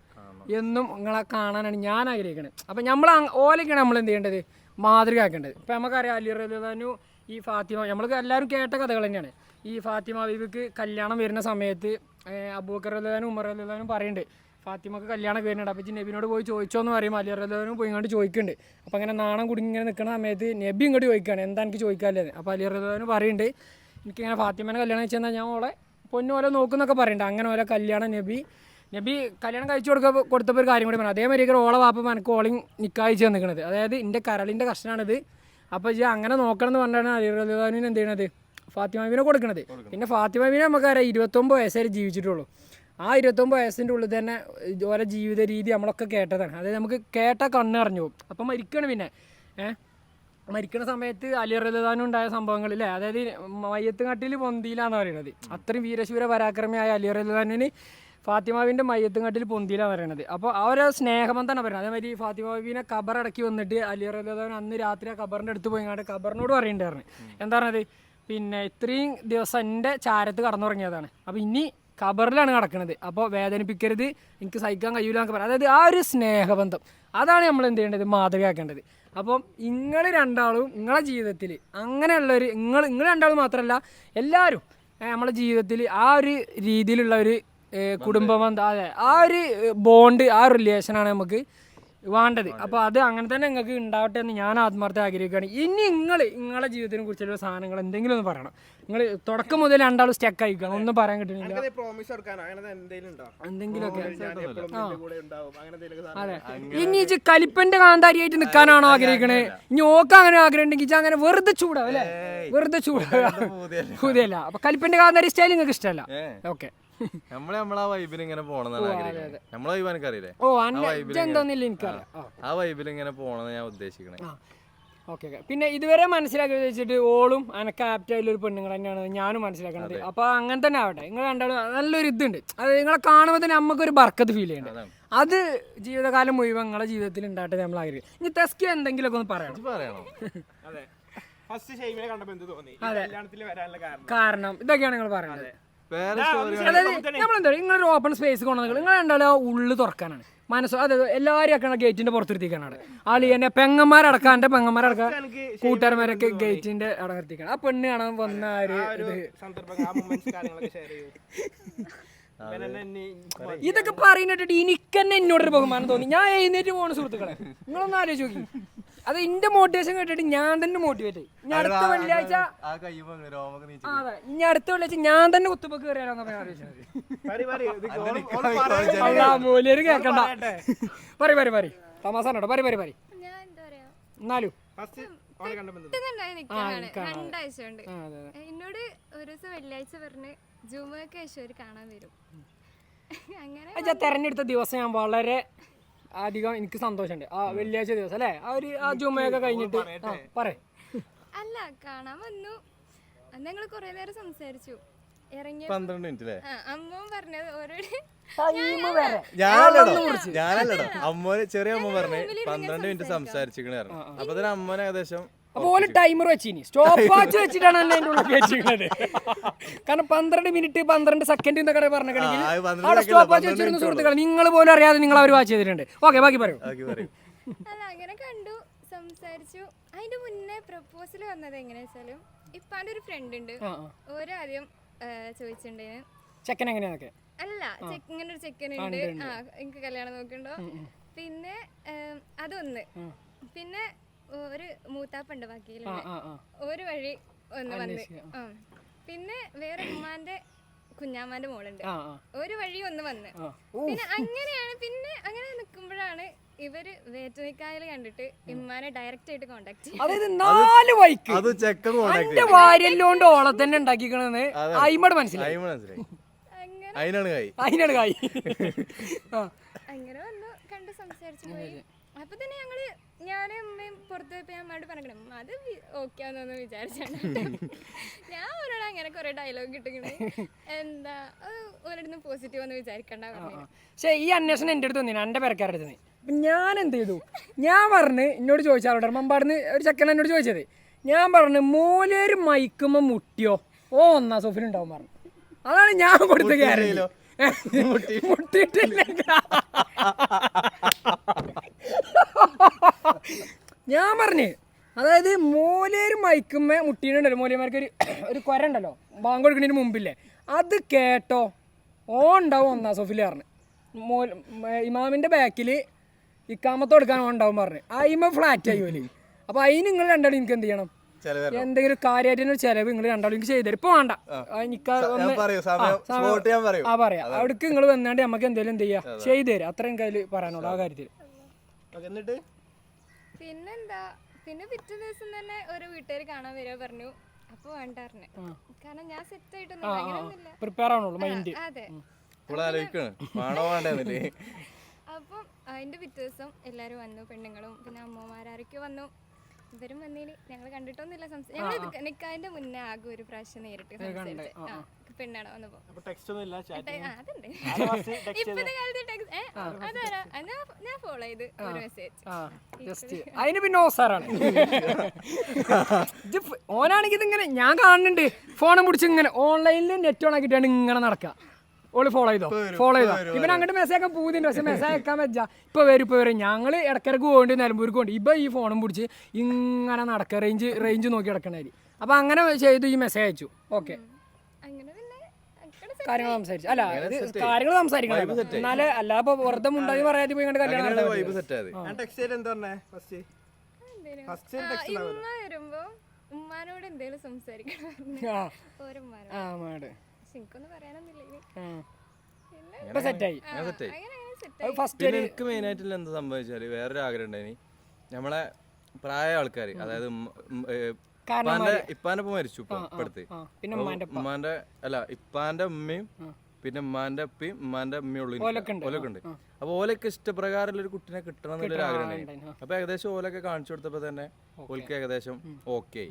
എന്നും നിങ്ങളെ കാണാനാണ് ഞാൻ ആഗ്രഹിക്കുന്നത് അപ്പം നമ്മൾ ഓലൊക്കെയാണ് നമ്മൾ എന്ത് ചെയ്യേണ്ടത്? മാതൃക ആക്കേണ്ടത് ഇപ്പം നമുക്കറിയാം അലി റദാനു ഈ ഫാത്തിമ നമ്മൾക്ക് എല്ലാവരും കേട്ട കഥകൾ തന്നെയാണ്. ഈ ഫാത്തിമ ബീബിക്ക് കല്യാണം വരുന്ന സമയത്ത് അബൂക്കർ റലിനും ഉമർ റലിനും പറയുന്നുണ്ട് ഫാത്തിമക്ക് കല്യാണം വരുന്നുണ്ട്. അപ്പോൾ നബിനോട് പോയി ചോദിച്ചോ എന്ന് പറയും. അലി റലിനും പോയി ഇങ്ങോട്ട് ചോദിക്കുന്നുണ്ട് അപ്പോൾ അങ്ങനെ നാണം കുടുങ്ങി ഇങ്ങനെ നിൽക്കുന്ന സമയത്ത് നബി ഇങ്ങോട്ട് ചോദിക്കുകയാണ് എന്താ എനിക്ക് ചോദിക്കാല്ലേ അപ്പോൾ അലി റലിനും പറയുന്നുണ്ട് എനിക്കിങ്ങനെ ഫാത്തിമേനെ കല്യാണം വെച്ചാൽ ഞാൻ ഓളെ പൊന്നു ഓലെ നോക്കുന്നൊക്കെ പറയുന്നുണ്ട് അങ്ങനെ ഓലെ കല്യാണം നബി നബി കല്യാണം കഴിച്ചു കൊടുക്ക കൊടുത്തപ്പോൾ ഒരു കാര്യം കൂടി പറഞ്ഞു. അതേമാതിരി ഓളെ വാപ്പ എനിക്ക് ഓളിങ് നിക്കായിച്ച് നിൽക്കുന്നത് അതായത് എന്റെ കരളിന്റെ കഷ്ണമാണിത് അപ്പോൾ ഇത് അങ്ങനെ നോക്കണം എന്ന് പറഞ്ഞാണ് അലിറുദ്ദാനിന് എന്ത് ചെയ്യണത്? ഫാത്തിമാബിനെ കൊടുക്കണത്. പിന്നെ ഫാത്തിമാബിനെ നമുക്കറിയാം ഇരുപത്തൊമ്പത് വയസ്സായി ജീവിച്ചിട്ടുള്ളൂ. ആ ഇരുപത്തൊമ്പത് വയസ്സിന്റെ ഉള്ളിൽ തന്നെ ഓരോ ജീവിത രീതി നമ്മളൊക്കെ കേട്ടതാണ്. അതായത് നമുക്ക് കേട്ട കണ്ണ് അറിഞ്ഞു പോകും. അപ്പം മരിക്കണം പിന്നെ. ഏഹ് മരിക്കുന്ന സമയത്ത് അലിറലിദാനും ഉണ്ടായ സംഭവങ്ങൾ സംഭവങ്ങളില്ലേ അതായത് മയ്യത്തുകാട്ടിൽ പൊന്തിയിലാന്ന് പറയുന്നത് അത്രയും വീരശൂര പരാക്രമിയായ അലിറലിദാനിന് ഫാത്തിമാവിന്റെ മയ്യത്തുകാട്ടിൽ പൊന്തിയിലാണ് പറയണത്. അപ്പോൾ ആ ഒരു സ്നേഹബന്ധമാണ് പറയുന്നത്? അതേമാതിരി ഫാത്തിമാവിനെ കബറടക്കി വന്നിട്ട് അലി അലിറലിദാൻ അന്ന് രാത്രി ആ കബറിന്റെ അടുത്ത് പോയി കണ്ട് കബറിനോട് പറയുന്നുണ്ടായിരുന്നു എന്താ പറഞ്ഞത് പിന്നെ ഇത്രയും ദിവസം എന്റെ ചാരത്ത് കടന്നുറങ്ങിയതാണ്. അപ്പോൾ ഇനി കബറിലാണ് കിടക്കുന്നത് അപ്പോൾ വേദനിപ്പിക്കരുത്. എനിക്ക് സഹിക്കാൻ കഴിയില്ല എന്നൊക്കെ പറയാം അതായത് ആ ഒരു സ്നേഹബന്ധം. അതാണ് നമ്മൾ എന്ത് ചെയ്യേണ്ടത്? മാതൃകയാക്കേണ്ടത്. അപ്പം നിങ്ങൾ രണ്ടാളും നിങ്ങളെ ജീവിതത്തിൽ അങ്ങനെയുള്ളൊരു നിങ്ങൾ നിങ്ങൾ രണ്ടാളും മാത്രമല്ല എല്ലാവരും നമ്മുടെ നമ്മളെ ജീവിതത്തിൽ ആ ഒരു രീതിയിലുള്ള ഒരു കുടുംബ അതെ. ആ ഒരു ബോണ്ട് ആ റിലേഷനാണ് നമുക്ക് വേണ്ടത്. അപ്പോൾ അത് അങ്ങനെ തന്നെ നിങ്ങൾക്ക് ഉണ്ടാവട്ടെ എന്ന് ഞാൻ ആത്മാർത്ഥം ആഗ്രഹിക്കുകയാണ്. ഇനി നിങ്ങൾ നിങ്ങളെ ജീവിതത്തിനെ കുറിച്ചുള്ള സാധനങ്ങൾ എന്തെങ്കിലും ഒന്ന് പറയണം. നിങ്ങൾ തുടക്കം മുതൽ രണ്ടാളും സ്റ്റക്ക് ആയിക്കണം ഒന്നും പറയാൻ കിട്ടുന്നില്ല. പ്രോമിസ് കൊടുക്കാനോ അങ്ങനെ എന്തെങ്കിലും ഉണ്ടോ? എന്തെങ്കിലുമൊക്കെ. ഞാൻ എപ്പോഴും നിന്റെ കൂടെ ഉണ്ടാവും. അങ്ങനെ എന്തെങ്കിലും അതെ. ഇനി ഇജ്ജ് കലിപ്പന്റെ കാന്താരിയായിട്ട് നിൽക്കാനാണോ ആഗ്രഹിക്കണേ? ഇനി ഓക്ക് അങ്ങനെ ആഗ്രഹമുണ്ടെങ്കിൽ അങ്ങനെ വെറുതെ ചൂടാവും അല്ലേ? വെറുതെ ചൂടാവും. പുതിയല്ല. അപ്പൊ കലിപ്പന്റെ കാന്താരി സ്റ്റൈൽ നിങ്ങൾക്ക് ഇഷ്ടമല്ല. ഓക്കെ. നമ്മൾ ആ വൈബിൽ ഇങ്ങനെ പോണെന്നാണ് ആഗ്രഹിക്കുന്നത് നമ്മളെ വൈബ് എനിക്കറിയില്ലേ ഓ എന്തോന്നില്ല എനിക്കറിയാം. ആ വൈബിൽ ഇങ്ങനെ പോണെന്ന് ഞാൻ ഉദ്ദേശിക്കണേ. Okay okay. പിന്നെ ഇതുവരെ മനസ്സിലാക്കി വെച്ചിട്ട് ഓളും അനക്ക് ആപ്റ്റായിട്ടുള്ള ഒരു പെണ്ണുങ്ങൾ തന്നെയാണ് ഞാനും മനസ്സിലാക്കണത്. അപ്പൊ അങ്ങനെ തന്നെ ആവട്ടെ. നിങ്ങൾ രണ്ടാളും നല്ലൊരു ഇതുണ്ട്. അത് നിങ്ങളെ കാണുമ്പോൾ തന്നെ നമുക്ക് ഒരു ബർക്കത്ത് ഫീൽ ചെയ്യുന്നുണ്ട് അത് ജീവിതകാലം മുഴുവൻ നിങ്ങളെ ജീവിതത്തിൽ ഉണ്ടായിട്ട് നമ്മൾ ആഗ്രഹിക്കും ഇനി തെസ്കി എന്തെങ്കിലുമൊക്കെ ഒന്ന് പറയണം. പറയണോ? അതെ. ഫസ്റ്റ് ഷെയ്മിനെ കണ്ടപ്പോൾ എന്ത് തോന്നി? ഈ വരാനുള്ള കാരണം. കാരണം. ഇതൊക്കെയാണ് നിങ്ങൾ പറയുന്നത്. നമ്മളെന്താ നിങ്ങളൊരു ഓപ്പൺ സ്പേസ് കൊണ്ടുവന്നത് നിങ്ങൾ രണ്ടാളും ഉള്ളു തുറക്കാനാണ്. മനസ്സ് അതായത് എല്ലാവരും ആക്കണ ഗേറ്റിന്റെ പുറത്തിരുത്തിക്കാനാണ്. ആളിയന്നെ പെങ്ങന്മാരടക്കാൻ എന്റെ പെങ്ങന്മാരടക്കാൻ കൂട്ടുകാരന്മാരൊക്കെ ഗേറ്റിന്റെ അടങ്ങത്തിക്കാണ് ആ പെണ്ണ് കാണാൻ വന്ന ഒരു ഇതൊക്കെ പറയുന്നിട്ട് എനിക്കെന്നെ എന്നോടൊരു ബഹുമാനം തോന്നി. ഞാൻ എഴുന്നേറ്റ് പോണ സുഹൃത്തുക്കളെ. നിങ്ങളൊന്നും ആലോചിച്ച് നോക്കി. അത് എന്റെ മോട്ടിവേഷൻ കേട്ടിട്ട് ഞാൻ തന്നെ മോട്ടിവേറ്റ് ആയി. ഞാൻ അടുത്ത വെള്ളിയാഴ്ച അതെ ഇനി അടുത്ത വെള്ളിയാഴ്ച ഞാൻ തന്നെ കുത്തുമ്പോ കയറിയാലോന്ന് മൂല്യര് കേക്കണ്ട പറി പറി പറി. തമാസാനോട്ടോ പറി പറി പറി. ഞാൻ എന്താ പറയാ? എന്നാലും. എന്നോട് ഒരു ദിവസം വെള്ളിയാഴ്ച പറഞ്ഞ് ജുമക്ക് ഐശ്വര്യ കാണാൻ വരും. അങ്ങനെ തെരഞ്ഞെടുത്ത ദിവസം ഞാൻ വളരെ അധികം എനിക്ക് സന്തോഷമുണ്ട്. ആ വെള്ളിയാഴ്ച ദിവസം അല്ലേ? ആ ഒരു ആ ജുമയൊക്കെ കഴിഞ്ഞിട്ട്. പറയാം. പറ അല്ല കാണാൻ വന്നു. അന്ന് ഞങ്ങൾ കുറെ നേരം സംസാരിച്ചു. ഇറങ്ങിയ പന്ത്രണ്ട് മിനിറ്റ് അല്ലേ? അമ്മ പറഞ്ഞത് ഓരോ ടൈം വരെ ഞാനല്ലടോ. ഞാനല്ലടോ. അമ്മോന് ചെറിയ അമ്മ പറഞ്ഞേ പന്ത്രണ്ട് മിനിറ്റ് സംസാരിച്ചിരിക്കണായിരുന്നു അപ്പൊ അമ്മോനെ ഏകദേശം അപ്പോൾ ഓൽ ടൈമർ വെച്ചിനി. സ്റ്റോപ്പ് വാച്ച് വെച്ചിട്ടാണ് എന്നെ അതിന്റെ ഉള്ളിൽ വെച്ചിരിക്കുന്നത് കാരണം പന്ത്രണ്ട് മിനിറ്റ് പന്ത്രണ്ട് സെക്കൻഡ് എന്നൊക്കെ പറഞ്ഞിട്ടുണ്ടെങ്കിൽ പന്ത്രണ്ട് അവിടെ സ്റ്റോപ്പ് വാച്ച് വെച്ചിരുന്ന സുഹൃത്തുക്കൾ നിങ്ങൾ പോലും അറിയാതെ നിങ്ങൾ അവർ വാച്ച് ചെയ്തിട്ടുണ്ട്. ഓക്കെ ബാക്കി പറയൂ. അല്ല അങ്ങനെ കണ്ടു സംസാരിച്ചു. അതിന്റെ മുന്നേ പ്രപ്പോസൽ വന്നത് എങ്ങനെയാ വെച്ചാലും ഇപ്പാന്റെ ഒരു ഫ്രണ്ട് ഉണ്ട്. ഓരോ ആദ്യം ചോദിച്ചിട്ടുണ്ടായിരുന്നു ചെക്കൻ എങ്ങനെയാന്നൊക്കെ? അല്ല ഇങ്ങനെ ഒരു ചെക്കൻ ഉണ്ട്. ആ എനിക്ക് കല്യാണം നോക്കണ്ടോ പിന്നെ അതൊന്ന്. പിന്നെ ഒരു മൂത്താപ്പുണ്ട് ഉണ്ട് ബാക്കിയിലുള്ള ആ ആ. ഒരു വഴി ഒന്ന് വന്ന്. പിന്നെ വേറെ ഉമ്മാന്റെ കുഞ്ഞാമ്മാന്റെ മോളുണ്ട്. ഒരു വഴി ഒന്ന് വന്ന്. പിന്നെ അങ്ങനെയാണ് പിന്നെ അങ്ങനെ നിൽക്കുമ്പോഴാണ് ഇവർ വേറ്റുനിക്കായൽ കണ്ടിട്ട് ഇമ്മാനെ ഡയറക്റ്റ് ആയിട്ട് കോണ്ടാക്ട് ചെയ്യും അതായത് നാല് വൈക്ക് അത് ചെക്കൻ എന്റെ വാര്യല്ലോണ്ട് ഓളെ തന്നെ ഉണ്ടാക്കിക്കണെന്ന് അയിമട് മനസ്സിലായി. അയിമ മനസ്സിലായി. അങ്ങനെ അതിനാണ് കൈ അതിനാണ് കായി അങ്ങനെ വന്നു കണ്ട് സംസാരിച്ചു പോയി. അപ്പൊ തന്നെ ഞങ്ങൾ ഞാനും അമ്മയും പുറത്ത് പോയപ്പോ ഞാൻ അമ്മയോട് പറഞ്ഞു "ഉമ്മ, അത് ഓക്കെ ആണെന്ന് വിചാരിച്ചാണ് ഞാൻ ഒരാളെ അങ്ങനെ കുറെ ഡയലോഗ് കിട്ടുകയാണ് എന്താ ഒരിടത്ത് പോസിറ്റീവ് എന്ന് വിചാരിക്കണ്ട പക്ഷേ ഈ അന്വേഷണം എന്റെ അടുത്ത് തോന്നി എന്റെ പേരക്കാരുടെ അടുത്ത് അപ്പം ഞാൻ എന്ത് ചെയ്തു? ഞാൻ പറഞ്ഞ് എന്നോട് ചോദിച്ചാലോട്ട് മമ്പാടുന്ന് ഒരു ചെക്കൻ എന്നോട് ചോദിച്ചത്. ഞാൻ പറഞ്ഞു മൂലേര് മയക്കുമ്പോൾ മുട്ടിയോ? ഓ ഒന്നാം സോഫിലുണ്ടാവും പറഞ്ഞു. അതാണ് ഞാൻ കൊടുത്ത മുട്ടി മുട്ടിയിട്ടില്ല. ഞാൻ പറഞ്ഞേ അതായത് മോലേര് മയക്കുമ്പോ മുട്ടീനുണ്ടല്ലോ മോലിയമാർക്ക് ഒരു ഒരു കുര ഉണ്ടല്ലോ ബാങ്ക് കൊടുക്കുന്നതിന് മുമ്പില്ലേ? അത് കേട്ടോ ഓ ഉണ്ടാവും ഒന്നാം സോഫിൽ പറഞ്ഞു. മോ ഇമാമിന്റെ ഇമാമിന്റെ ബാക്കിൽ ഇക്കാമത്ത് കൊടുക്കാൻ ഓ ഉണ്ടാവും പറഞ്ഞു അയിമ ഫ്ലാറ്റ് ആയി പോലെ അപ്പൊ അതിന് നിങ്ങൾ രണ്ടാളും എനിക്ക് എന്ത് ചെയ്യണം? എന്തെങ്കിലും കാര്യമായിട്ട് ചെലവ് നിങ്ങൾ രണ്ടാളും എനിക്ക് ചെയ്തു ഇപ്പൊ വേണ്ട. എനിക്ക് ആ പറയാം അവിടേക്ക് നിങ്ങൾ വന്നാണ്ട് നമുക്ക് എന്തെങ്കിലും എന്ത് ചെയ്യാം? ചെയ്തു തരാം. അത്രയും കയ്യിൽ പറയാനുള്ളൂ ആ കാര്യത്തിൽ എന്നിട്ട്? പിന്നെന്താ? പിന്നെ പിറ്റേ ദിവസം തന്നെ ഒരു വീട്ടുകാർ കാണാൻ വരിക പറഞ്ഞു. അപ്പൊ വേണ്ടാറിന് കാരണം ഞാൻ സെറ്റ് ആയിട്ടൊന്നും അങ്ങനെയൊന്നുമില്ല. പ്രിപ്പയർ ആവണുള്ളൂ മൈൻഡ് അതെ. അപ്പം അതിന്റെ പിറ്റേ ദിവസം എല്ലാരും വന്നു പെണ്ണുങ്ങളും പിന്നെ അമ്മമാരൊക്കെ വന്നു. ഇവരും വന്നീൽ ഞങ്ങൾ കണ്ടിട്ടൊന്നുമില്ല സംസാരിച്ചു ഞങ്ങൾ നിക്കാതിന്റെ മുന്നേ ആകെ ഒരു പ്രാവശ്യം നേരിട്ട് സംസാരിച്ചു. പെണ്ണാണ് വന്നപ്പോ അതുണ്ട്. ഇപ്പത്തെ കാലത്ത് അതാരാ? ഞാൻ- ഫോളോ ചെയ്ത് ഒരു മെസ്സേജ് അതിന് പിന്നെ ഓസാറാണ്. ഓനാണെങ്കിൽ ഇതിങ്ങനെ ഞാൻ കാണുന്നുണ്ട്. ഫോണും പിടിച്ച് ഇങ്ങനെ ഓൺലൈനിൽ നെറ്റ് ഓൺ ആക്കിയിട്ടാണ് ഇങ്ങനെ നടക്കുക ഓൾ ഫോളോ ചെയ്തോ? ഫോളോ ചെയ്തോ? ഇവൻ അങ്ങോട്ട് മെസ്സേജ് ഒക്കെ പൂതിണ്ട് പക്ഷെ മെസ്സേജ് അയക്കാൻ വെച്ചാ ഇപ്പൊ വരും ഇപ്പൊ വരും. ഞങ്ങൾ ഇടക്കിടക്ക് പോകേണ്ടി നിലമ്പൂർക്ക് കൊണ്ട് ഇപ്പൊ ഈ ഫോണും പിടിച്ച് ഇങ്ങനെ നടക്ക റേഞ്ച് റേഞ്ച് നോക്കി കിടക്കണായി അപ്പൊ അങ്ങനെ ചെയ്തു ഈ മെസ്സേജ് അയച്ചു. ഓക്കെ അങ്ങനെ പിന്നെ അങ്ങനെ കാര്യങ്ങൾ സംസാരിച്ചു. അല്ല കാര്യങ്ങൾ സംസാരിക്കണം. എന്നാൽ അല്ലാതെ ഇപ്പൊ വെറുതെ മുണ്ടായി പറയാതെ പോയി ഇങ്ങോട്ട് കല്യാണം വരുമ്പോ ഉമ്മാനോട് എന്തേലും സംസാരിക്കണം. എനിക്കൊന്നും പറയാനൊന്നുമില്ല. ഇനി ഇപ്പൊ സെറ്റായി ഞാൻ സെറ്റായി അങ്ങനെ അങ്ങനെ സെറ്റ് അത് ഫസ്റ്റ് പിന്നെ എനിക്ക് മെയിൻ ആയിട്ടുള്ള എന്താ സംഭവിച്ചാൽ വേറൊരു ആഗ്രഹം ഉണ്ടായിനി നമ്മളെ പ്രായ ആൾക്കാർ അതായത് ഉമ്മ- ഉം, ഏ, ഇപ്പാന്റെ ഇപ്പാന്റെ ഉപ്പ മരിച്ചു ഇപ്പൊ ഇപ്പടുത്ത്. ആ. പിന്നെ ഉമ്മാന്റെ ഉമ്മാന്റെ അല്ല ഇപ്പാന്റെ ഉമ്മയും പിന്നെ ഉമ്മാന്റെ ഉപ്പയും ഉമ്മാന്റെ ഉമ്മയും ഉള്ളു ഓലൊക്കെ ഉണ്ട്. ഓലൊക്കെ ഉണ്ട്. അപ്പൊ ഓലൊക്കെ ഇഷ്ടപ്രകാരമുള്ള ഒരു കുട്ടിനെ കിട്ടണം എന്നുള്ളൊരു ആഗ്രഹം ഉണ്ടായി ഉണ്ടായിന്. അപ്പൊ ഏകദേശം ഓലൊക്കെ കാണിച്ചു കൊടുത്തപ്പോ തന്നെ ഓൽക്ക് ഏകദേശം ഓക്കെ ആയി.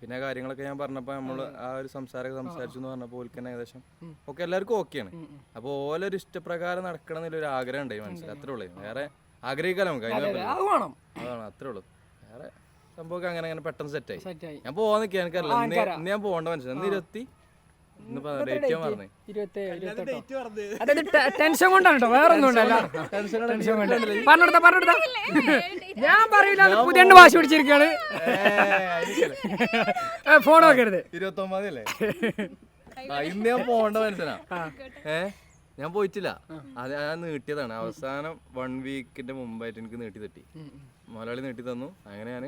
പിന്നെ കാര്യങ്ങളൊക്കെ ഞാൻ പറഞ്ഞപ്പോ നമ്മൾ ആ ഒരു സംസാരമൊക്കെ സംസാരിച്ചു എന്ന് പറഞ്ഞപ്പോ ഓൽക്ക് തന്നെ ഏകദേശം ഒക്കെ എല്ലാവർക്കും ഓക്കെയാണ്. അപ്പൊ ഓലൊരു ഇഷ്ടപ്രകാരം നടക്കണം എന്നൊരു ആഗ്രഹം ഉണ്ടായി മനസ്സിലായി. അത്രേ ഉള്ളൂ. വേറെ ആഗ്രഹിക്കാലോ നമുക്ക്? അതാണ് അത്രേ ഉള്ളൂ. വേറെ സംഭവം അങ്ങനെ അങ്ങനെ പെട്ടെന്ന് സെറ്റായി ആയി. ഞാൻ പോവാൻ നിൽക്കുക എനിക്കറിയില്ല. ഞാൻ പോകേണ്ട മനസ്സിലായി. ഇന്ന് ഇരുപത്തി അതായത് ടെൻഷൻ കൊണ്ടാണ് കേട്ടോ വേറെ ഒന്നും ഉണ്ടല്ല ടെൻഷൻ കൊണ്ട് പറഞ്ഞെടുത്ത പറഞ്ഞെടുത്ത ഞാൻ പറയില്ല അത് പുതിയ വാശി പിടിച്ചിരിക്കാണ് ഫോൺ വെക്കരുത് ഇരുപത്തി ഒമ്പത് അല്ലേ ആ ഇന്ന് ഞാൻ പോകേണ്ട മനസ്സിലാ. ഏ ഞാൻ പോയിട്ടില്ല. അത് ഞാൻ നീട്ടിയതാണ്. അവസാനം വൺ വീക്കിന്റെ മുമ്പായിട്ട് എനിക്ക് നീട്ടി തട്ടി. മലയാളി നീട്ടി തന്നു. അങ്ങനെ ഞാൻ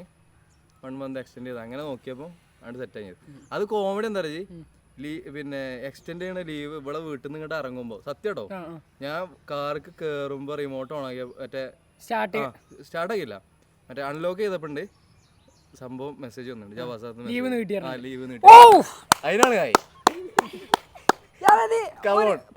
വൺ മന്ത് എക്സ്റ്റെൻഡ് ചെയ്ത്. അങ്ങനെ നോക്കിയപ്പോൾ ആണ് സെറ്റ് ആയത് അത് കോമഡി എന്താ പറയുക ലീ പിന്നെ എക്സ്റ്റെൻഡ് ചെയ്യണ ലീവ് ഇവിടെ വീട്ടിൽ നിന്ന് ഇങ്ങോട്ട് ഇറങ്ങുമ്പോൾ സത്യം കേട്ടോ? ആ, ആ. ഞാൻ കാർക്ക് കയറുമ്പോൾ റിമോട്ട് ഓൺ ആക്കിയ മറ്റേ സ്റ്റാർട്ട് സ്റ്റാർട്ട് ആക്കിയില്ല. മറ്റേ അൺലോക്ക് ചെയ്തപ്പോണ്ട് സംഭവം മെസ്സേജ് വന്നിട്ടുണ്ട്. ജവാസാത്ത് ലീവ് നീട്ടി ലീവ് നീട്ടി. അതിനാണ് കായി. അതായത്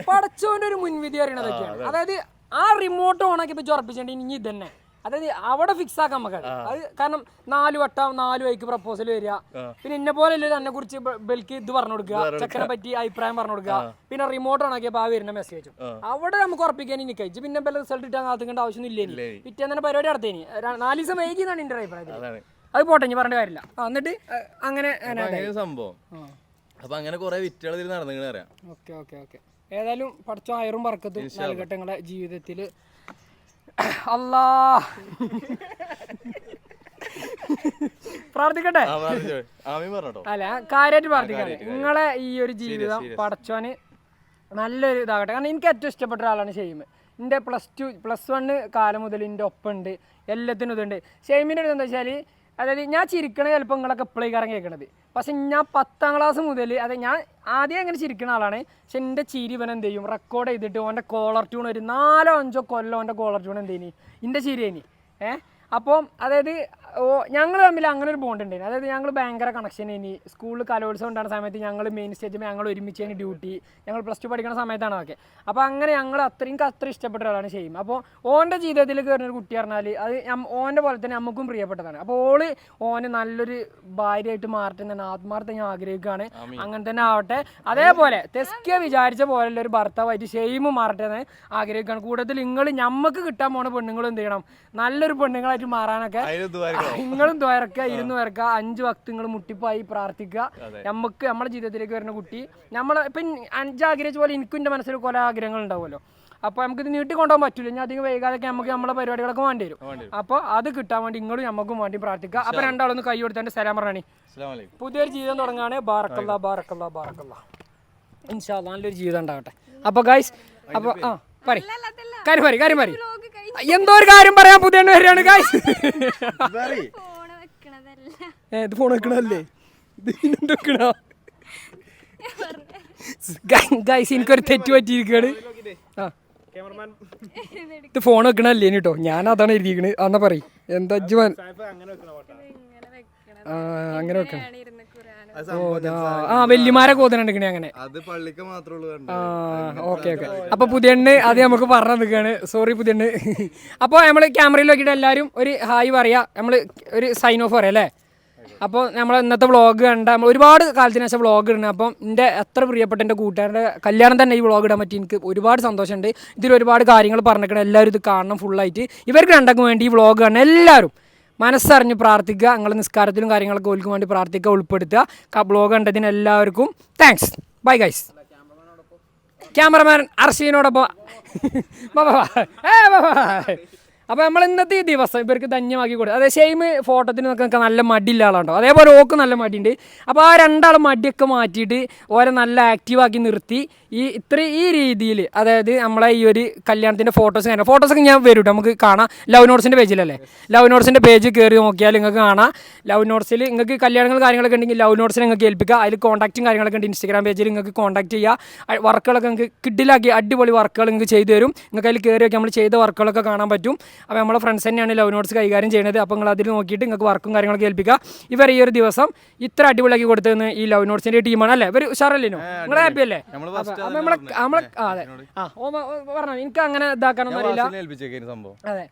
പടച്ചോന്റെ ഒരു മുൻവിധി അറിയണതൊക്കെയാണ്. അതായത് ആ റിമോട്ട് ഓൺ ആക്കി ഇപ്പൊ ഉറപ്പിച്ചിട്ടുണ്ട് ഇനി ഇതന്നെ. അതായത് അവിടെ ഫിക്സ് ആക്കാൻ നമുക്ക് അത് കാരണം നാല് വട്ടം നാല് വൈക്ക് പ്രപ്പോസൽ വരിക. പിന്നെ ഇന്നെ പോലെ എന്നെ കുറിച്ച് ബെൽക്ക് ഇത് പറഞ്ഞു കൊടുക്കുക. ചെക്കനെ പറ്റി അഭിപ്രായം പറഞ്ഞു കൊടുക്കുക. പിന്നെ റിമോട്ട് ഓൺ ആക്കിയപ്പോൾ ആ വരുന്ന മെസ്സേജ് അവിടെ നമുക്ക് ഉറപ്പിക്കാൻ ഇനി കഴിച്ചു. പിന്നെ ബെൽ റിസൾട്ട് കിട്ടാൻ കാത്തുക്കേണ്ട ആവശ്യമൊന്നും ഇല്ലേ പിറ്റേന്ന് തന്നെ പരിപാടി നടത്തേനി. നാല് ദിവസം വൈകി എന്നാണ് എന്റെ അഭിപ്രായത്തിൽ അത് പോട്ടെ ഇനി പറഞ്ഞ കാര്യമില്ല. എന്നിട്ട് അങ്ങനെ സംഭവം. അപ്പൊ അങ്ങനെ കുറെ വിറ്റുകൾ ഇതിൽ നടന്നിങ്ങനെ അറിയാം. Okay okay okay. ഏതായാലും പഠിച്ചോ അയറും പറക്കത്തും നൽകട്ടെ ജീവിതത്തിൽ അല്ലാ പ്രാർത്ഥിക്കട്ടെ? അല്ല കാര്യമായിട്ട് പ്രാർത്ഥിക്കട്ടെ നിങ്ങളെ ഈ ഒരു ജീവിതം പടച്ചോന് നല്ലൊരു ഇതാകട്ടെ. കാരണം എനിക്ക് ഏറ്റവും ഇഷ്ടപ്പെട്ട ഒരാളാണ് ഷെയ്മ്. എന്റെ പ്ലസ് ടു പ്ലസ് വണ്ണ് കാലം മുതൽ എന്റെ ഒപ്പമുണ്ട്. എല്ലാത്തിനും ഇതുണ്ട്. ഷെയ്മിന്റെ ഒരു എന്താ വെച്ചാൽ അതായത് ഞാൻ ചിരിക്കണ ചിലപ്പോൾ നിങ്ങളൊക്കെ എപ്പോഴേക്കാരം കേൾക്കണത്. പക്ഷെ ഞാൻ പത്താം ക്ലാസ് മുതൽ അതായത് ഞാൻ ആദ്യം അങ്ങനെ ചിരിക്കുന്ന ആളാണ്. പക്ഷെ എന്റെ ചിരി ഇവൻ ചെയ്യും? റെക്കോർഡ് ചെയ്തിട്ട് ഓന്റെ കോളർ ട്യൂൺ ഒരു നാലോ അഞ്ചോ കൊല്ലം ഓന്റെ കോളർ ട്യൂൺ എന്ത് ചെയ്യുന്നു എന്റെ ചിരി ഏഹ് അപ്പം അതായത് ഓ ഞങ്ങൾ തമ്മിൽ അങ്ങനെ ഒരു ബോണ്ട് ഉണ്ടായിരുന്നു അതായത് ഞങ്ങൾ ഭയങ്കര കണക്ഷൻ ഇനി സ്കൂളിൽ കലോത്സവം ഉണ്ടാകുന്ന സമയത്ത് ഞങ്ങൾ മെയിൻ സ്റ്റേജിൽ ഞങ്ങൾ ഒരുമിച്ച് തന്നെ ഡ്യൂട്ടി ഞങ്ങൾ പ്ലസ് ടു പഠിക്കുന്ന സമയത്താണ് അതൊക്കെ. അപ്പോൾ അങ്ങനെ ഞങ്ങൾ അത്രയും അത്ര ഇഷ്ടപ്പെട്ട ഒരാളാണ് ചെയ്യും അപ്പോൾ ഓന്റെ ജീവിതത്തിൽ കയറുന്ന ഒരു കുട്ടി പറഞ്ഞാൽ അത് ഓന്റെ പോലെ തന്നെ നമുക്കും പ്രിയപ്പെട്ടതാണ്. അപ്പോൾ ഓൾ ഓന് നല്ലൊരു ഭാര്യയായിട്ട് മാറട്ടെ തന്നെ ആത്മാർത്ഥം ഞാൻ ആഗ്രഹിക്കുകയാണ് അങ്ങനെ തന്നെ ആവട്ടെ. അതേപോലെ തെസ്കിയ വിചാരിച്ച പോലുള്ള ഒരു ഭർത്താവായിട്ട് ഷെയിം മാറട്ടെ എന്ന് ആഗ്രഹിക്കുകയാണ് കൂടുതൽ നിങ്ങൾ നമുക്ക് കിട്ടാൻ പോണ പെണ്ണുങ്ങളും എന്ത് ചെയ്യണം? നല്ലൊരു പെണ്ണുങ്ങളായിട്ട് മാറാനൊക്കെ നിങ്ങളും ദ്വരക്ക ഇരുന്ന് വരക്ക അഞ്ച് വക്തങ്ങൾ മുട്ടിപ്പായി പ്രാർത്ഥിക്കുക. നമുക്ക് നമ്മുടെ ജീവിതത്തിലേക്ക് വരുന്ന കുട്ടി നമ്മളെ ഇപ്പം അഞ്ച് ആഗ്രഹിച്ച പോലെ എനിക്കും എന്റെ മനസ്സിൽ കുറെ ആഗ്രഹങ്ങൾ ഉണ്ടാവുമല്ലോ. അപ്പോൾ നമുക്ക് ഇത് നീട്ടി കൊണ്ടുപോകാൻ പറ്റില്ല ഇനി അധികം വൈകാതൊക്കെ നമുക്ക് നമ്മളെ പരിപാടികളൊക്കെ വേണ്ടി വരും അപ്പോൾ അത് കിട്ടാൻ വേണ്ടി നിങ്ങളും നമുക്കും വേണ്ടി പ്രാർത്ഥിക്കുക. അപ്പോൾ രണ്ടാളൊന്ന് കൈ കൊടുത്തേ സലാം റാണി പുതിയൊരു ജീവിതം തുടങ്ങാണ്. ബാറക്കല്ല ബാറക്കല്ല ബാറക്കല്ല. ഇൻഷാല്ല നല്ലൊരു ജീവിതം ഉണ്ടാവട്ടെ. അപ്പോൾ ഗൈസ് അപ്പോൾ ആ. പറ കാര്യം പറയും കാര്യം എന്തോ ഒരു കാര്യം പറയാൻ പുതിയ വരികയാണ് ഗൈസ് ഏത് വെക്കണതല്ല. ഇത് ഫോൺ വെക്കണല്ലേ ഗൈസ് എനിക്കൊരു തെറ്റ് പറ്റിയിരിക്കുകയാണ്. ഇത് ഫോൺ വെക്കണല്ലേ കേട്ടോ ഞാൻ അതാണ് എഴുതിയിരിക്കണത്. അന്നാ പറയും. എന്താ ഇജ്ജ് അങ്ങനെ വെക്കണ ഫോട്ടോ. ഇങ്ങനെ വെക്കണം. ആ വല്യമാരെ കോതനെടുക്കണേ അങ്ങനെ. Okay okay. അപ്പൊ പുതിയണ്ണ് അത് നമുക്ക് പറഞ്ഞു നിൽക്കുകയാണ് സോറി പുതിയണ്ണ് അപ്പോൾ നമ്മൾ ക്യാമറയിൽ നോക്കിയിട്ട് എല്ലാവരും ഒരു ഹായ് പറയാ. നമ്മൾ ഒരു സൈൻ ഓഫ് പറയാം അല്ലേ? അപ്പോൾ നമ്മൾ ഇന്നത്തെ വ്ളോഗ് കണ്ട നമ്മൾ ഒരുപാട് കാലത്തിന് ശേഷം വ്ളോഗ് ഇടുന്നത് അപ്പം എന്റെ എത്ര പ്രിയപ്പെട്ട എന്റെ കൂട്ടുകാരുടെ കല്യാണം തന്നെ ഈ വ്ളോഗ് ഇടാൻ പറ്റി എനിക്ക് ഒരുപാട് സന്തോഷമുണ്ട്. ഇതിൽ ഒരുപാട് കാര്യങ്ങൾ പറഞ്ഞിരിക്കണം എല്ലാവരും ഇത് കാണണം ഫുള്ളായിട്ട് ഇവർക്ക് രണ്ടാക്കും വേണ്ടി ഈ വ്ളോഗ് കാണണം എല്ലാവരും മനസ്സറിഞ്ഞ് പ്രാർത്ഥിക്കുക നിങ്ങളുടെ നിസ്കാരത്തിലും കാര്യങ്ങളൊക്കെ ഓൽക്കും വേണ്ടി പ്രാർത്ഥിക്കുക ഉൾപ്പെടുത്തുക. ബ്ലോഗ് കണ്ടതിന് എല്ലാവർക്കും താങ്ക്സ് ബൈ ഗൈസ് ക്യാമറമാൻ അർഷീനോടൊപ്പം അപ്പോൾ നമ്മൾ ഇന്നത്തെ ദിവസം ഇവർക്ക് ധന്യമാക്കി കൊടുക്കും അതായത് ഷെയിം ഫോട്ടോത്തിന് നിൽക്കാൻ നല്ല മടിയുള്ള ആളാണ്ടോ അതേപോലെ ഓക്ക് നല്ല മടിയുണ്ട്. അപ്പോൾ ആ രണ്ടാളും മടിയൊക്കെ മാറ്റിയിട്ട് ഓരെ നല്ല ആക്റ്റീവാക്കി നിർത്തി. ഈ ഇത്ര ഈ രീതിയിൽ അതായത് നമ്മളെ ഈ ഒരു കല്യാണത്തിന്റെ ഫോട്ടോസ് കാണാം ഫോട്ടോസൊക്കെ ഞാൻ വരും നമുക്ക് കാണാം. ലവ് നോട്ട്സിന്റെ പേജിലല്ലേ ലവ് നോട്ട്സിന്റെ പേജ് കയറി നോക്കിയാൽ നിങ്ങൾക്ക് കാണാം. ലവ് നോട്ട്സിൽ നിങ്ങൾക്ക് കല്യാണങ്ങൾ കാര്യങ്ങളൊക്കെ ഉണ്ടെങ്കിൽ ലവ് നോട്ട്സിൽ നിങ്ങൾക്ക് ഏൽപ്പിക്കുക അതിൽ കോൺടാക്റ്റും കാര്യങ്ങളൊക്കെ ഉണ്ട്. ഇൻസ്റ്റാഗ്രാം പേജിൽ നിങ്ങൾക്ക് കോൺടാക്ട് ചെയ്യുക വർക്കുകളൊക്കെ നിങ്ങൾക്ക് കിഡിലാക്കി അടിപൊളി വർക്കുകൾ നിങ്ങൾക്ക് ചെയ്തു തരും. നിങ്ങൾക്ക് അതിൽ കയറി നമ്മൾ ചെയ്ത വർക്കുകളൊക്കെ കാണാൻ പറ്റും. അപ്പോൾ നമ്മളെ ഫ്രണ്ട്സ് തന്നെയാണ് ലവ് നോട്ട്സ് കൈകാര്യം ചെയ്യുന്നത് അപ്പോൾ നിങ്ങൾ അതിൽ നോക്കിയിട്ട് നിങ്ങൾക്ക് വർക്കും കാര്യങ്ങളൊക്കെ ഏൽപ്പിക്കുക ഇവർ ഈ ഒരു ദിവസം ഇത്ര അടിപൊളിയാക്കി കൊടുത്തതെന്ന് ഈ ലവ് നോട്ട്സിന്റെ ടീമാണ് അല്ലേ? ഇവർ ഉഷാറല്ലേനോ? നിങ്ങൾ ഹാപ്പി അല്ലേ? നമ്മൾ നമ്മളെ അതെ. ആ ഓ പറഞ്ഞു? എനിക്ക് അങ്ങനെ ഇതാക്കാനൊന്നും അറിയില്ല അതെ.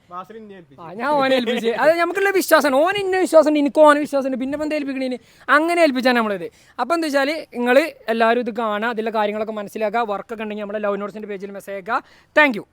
ഞാൻ ഓനെ ഏൽപ്പിച്ച്. അത് നമുക്കുള്ള വിശ്വാസമാണ്. ഓൻ ഇന്ന വിശ്വാസമുണ്ട് എനിക്ക് ഓനെ വിശ്വാസമുണ്ട്. പിന്നെ എന്താ ഏൽപ്പിക്കണേന് അങ്ങനെ ഏൽപ്പിച്ചാണ് നമ്മളിത്. അപ്പോൾ എന്താ വെച്ചാൽ നിങ്ങൾ എല്ലാവരും ഇത് കാണുക അതിലെ കാര്യങ്ങളൊക്കെ മനസ്സിലാക്കുക വർക്കൊക്കെ ഉണ്ടെങ്കിൽ നമ്മുടെ ലവ് നോട്ട്സിന്റെ പേജിൽ മെസ്സേജ് അയക്കുക. Thank you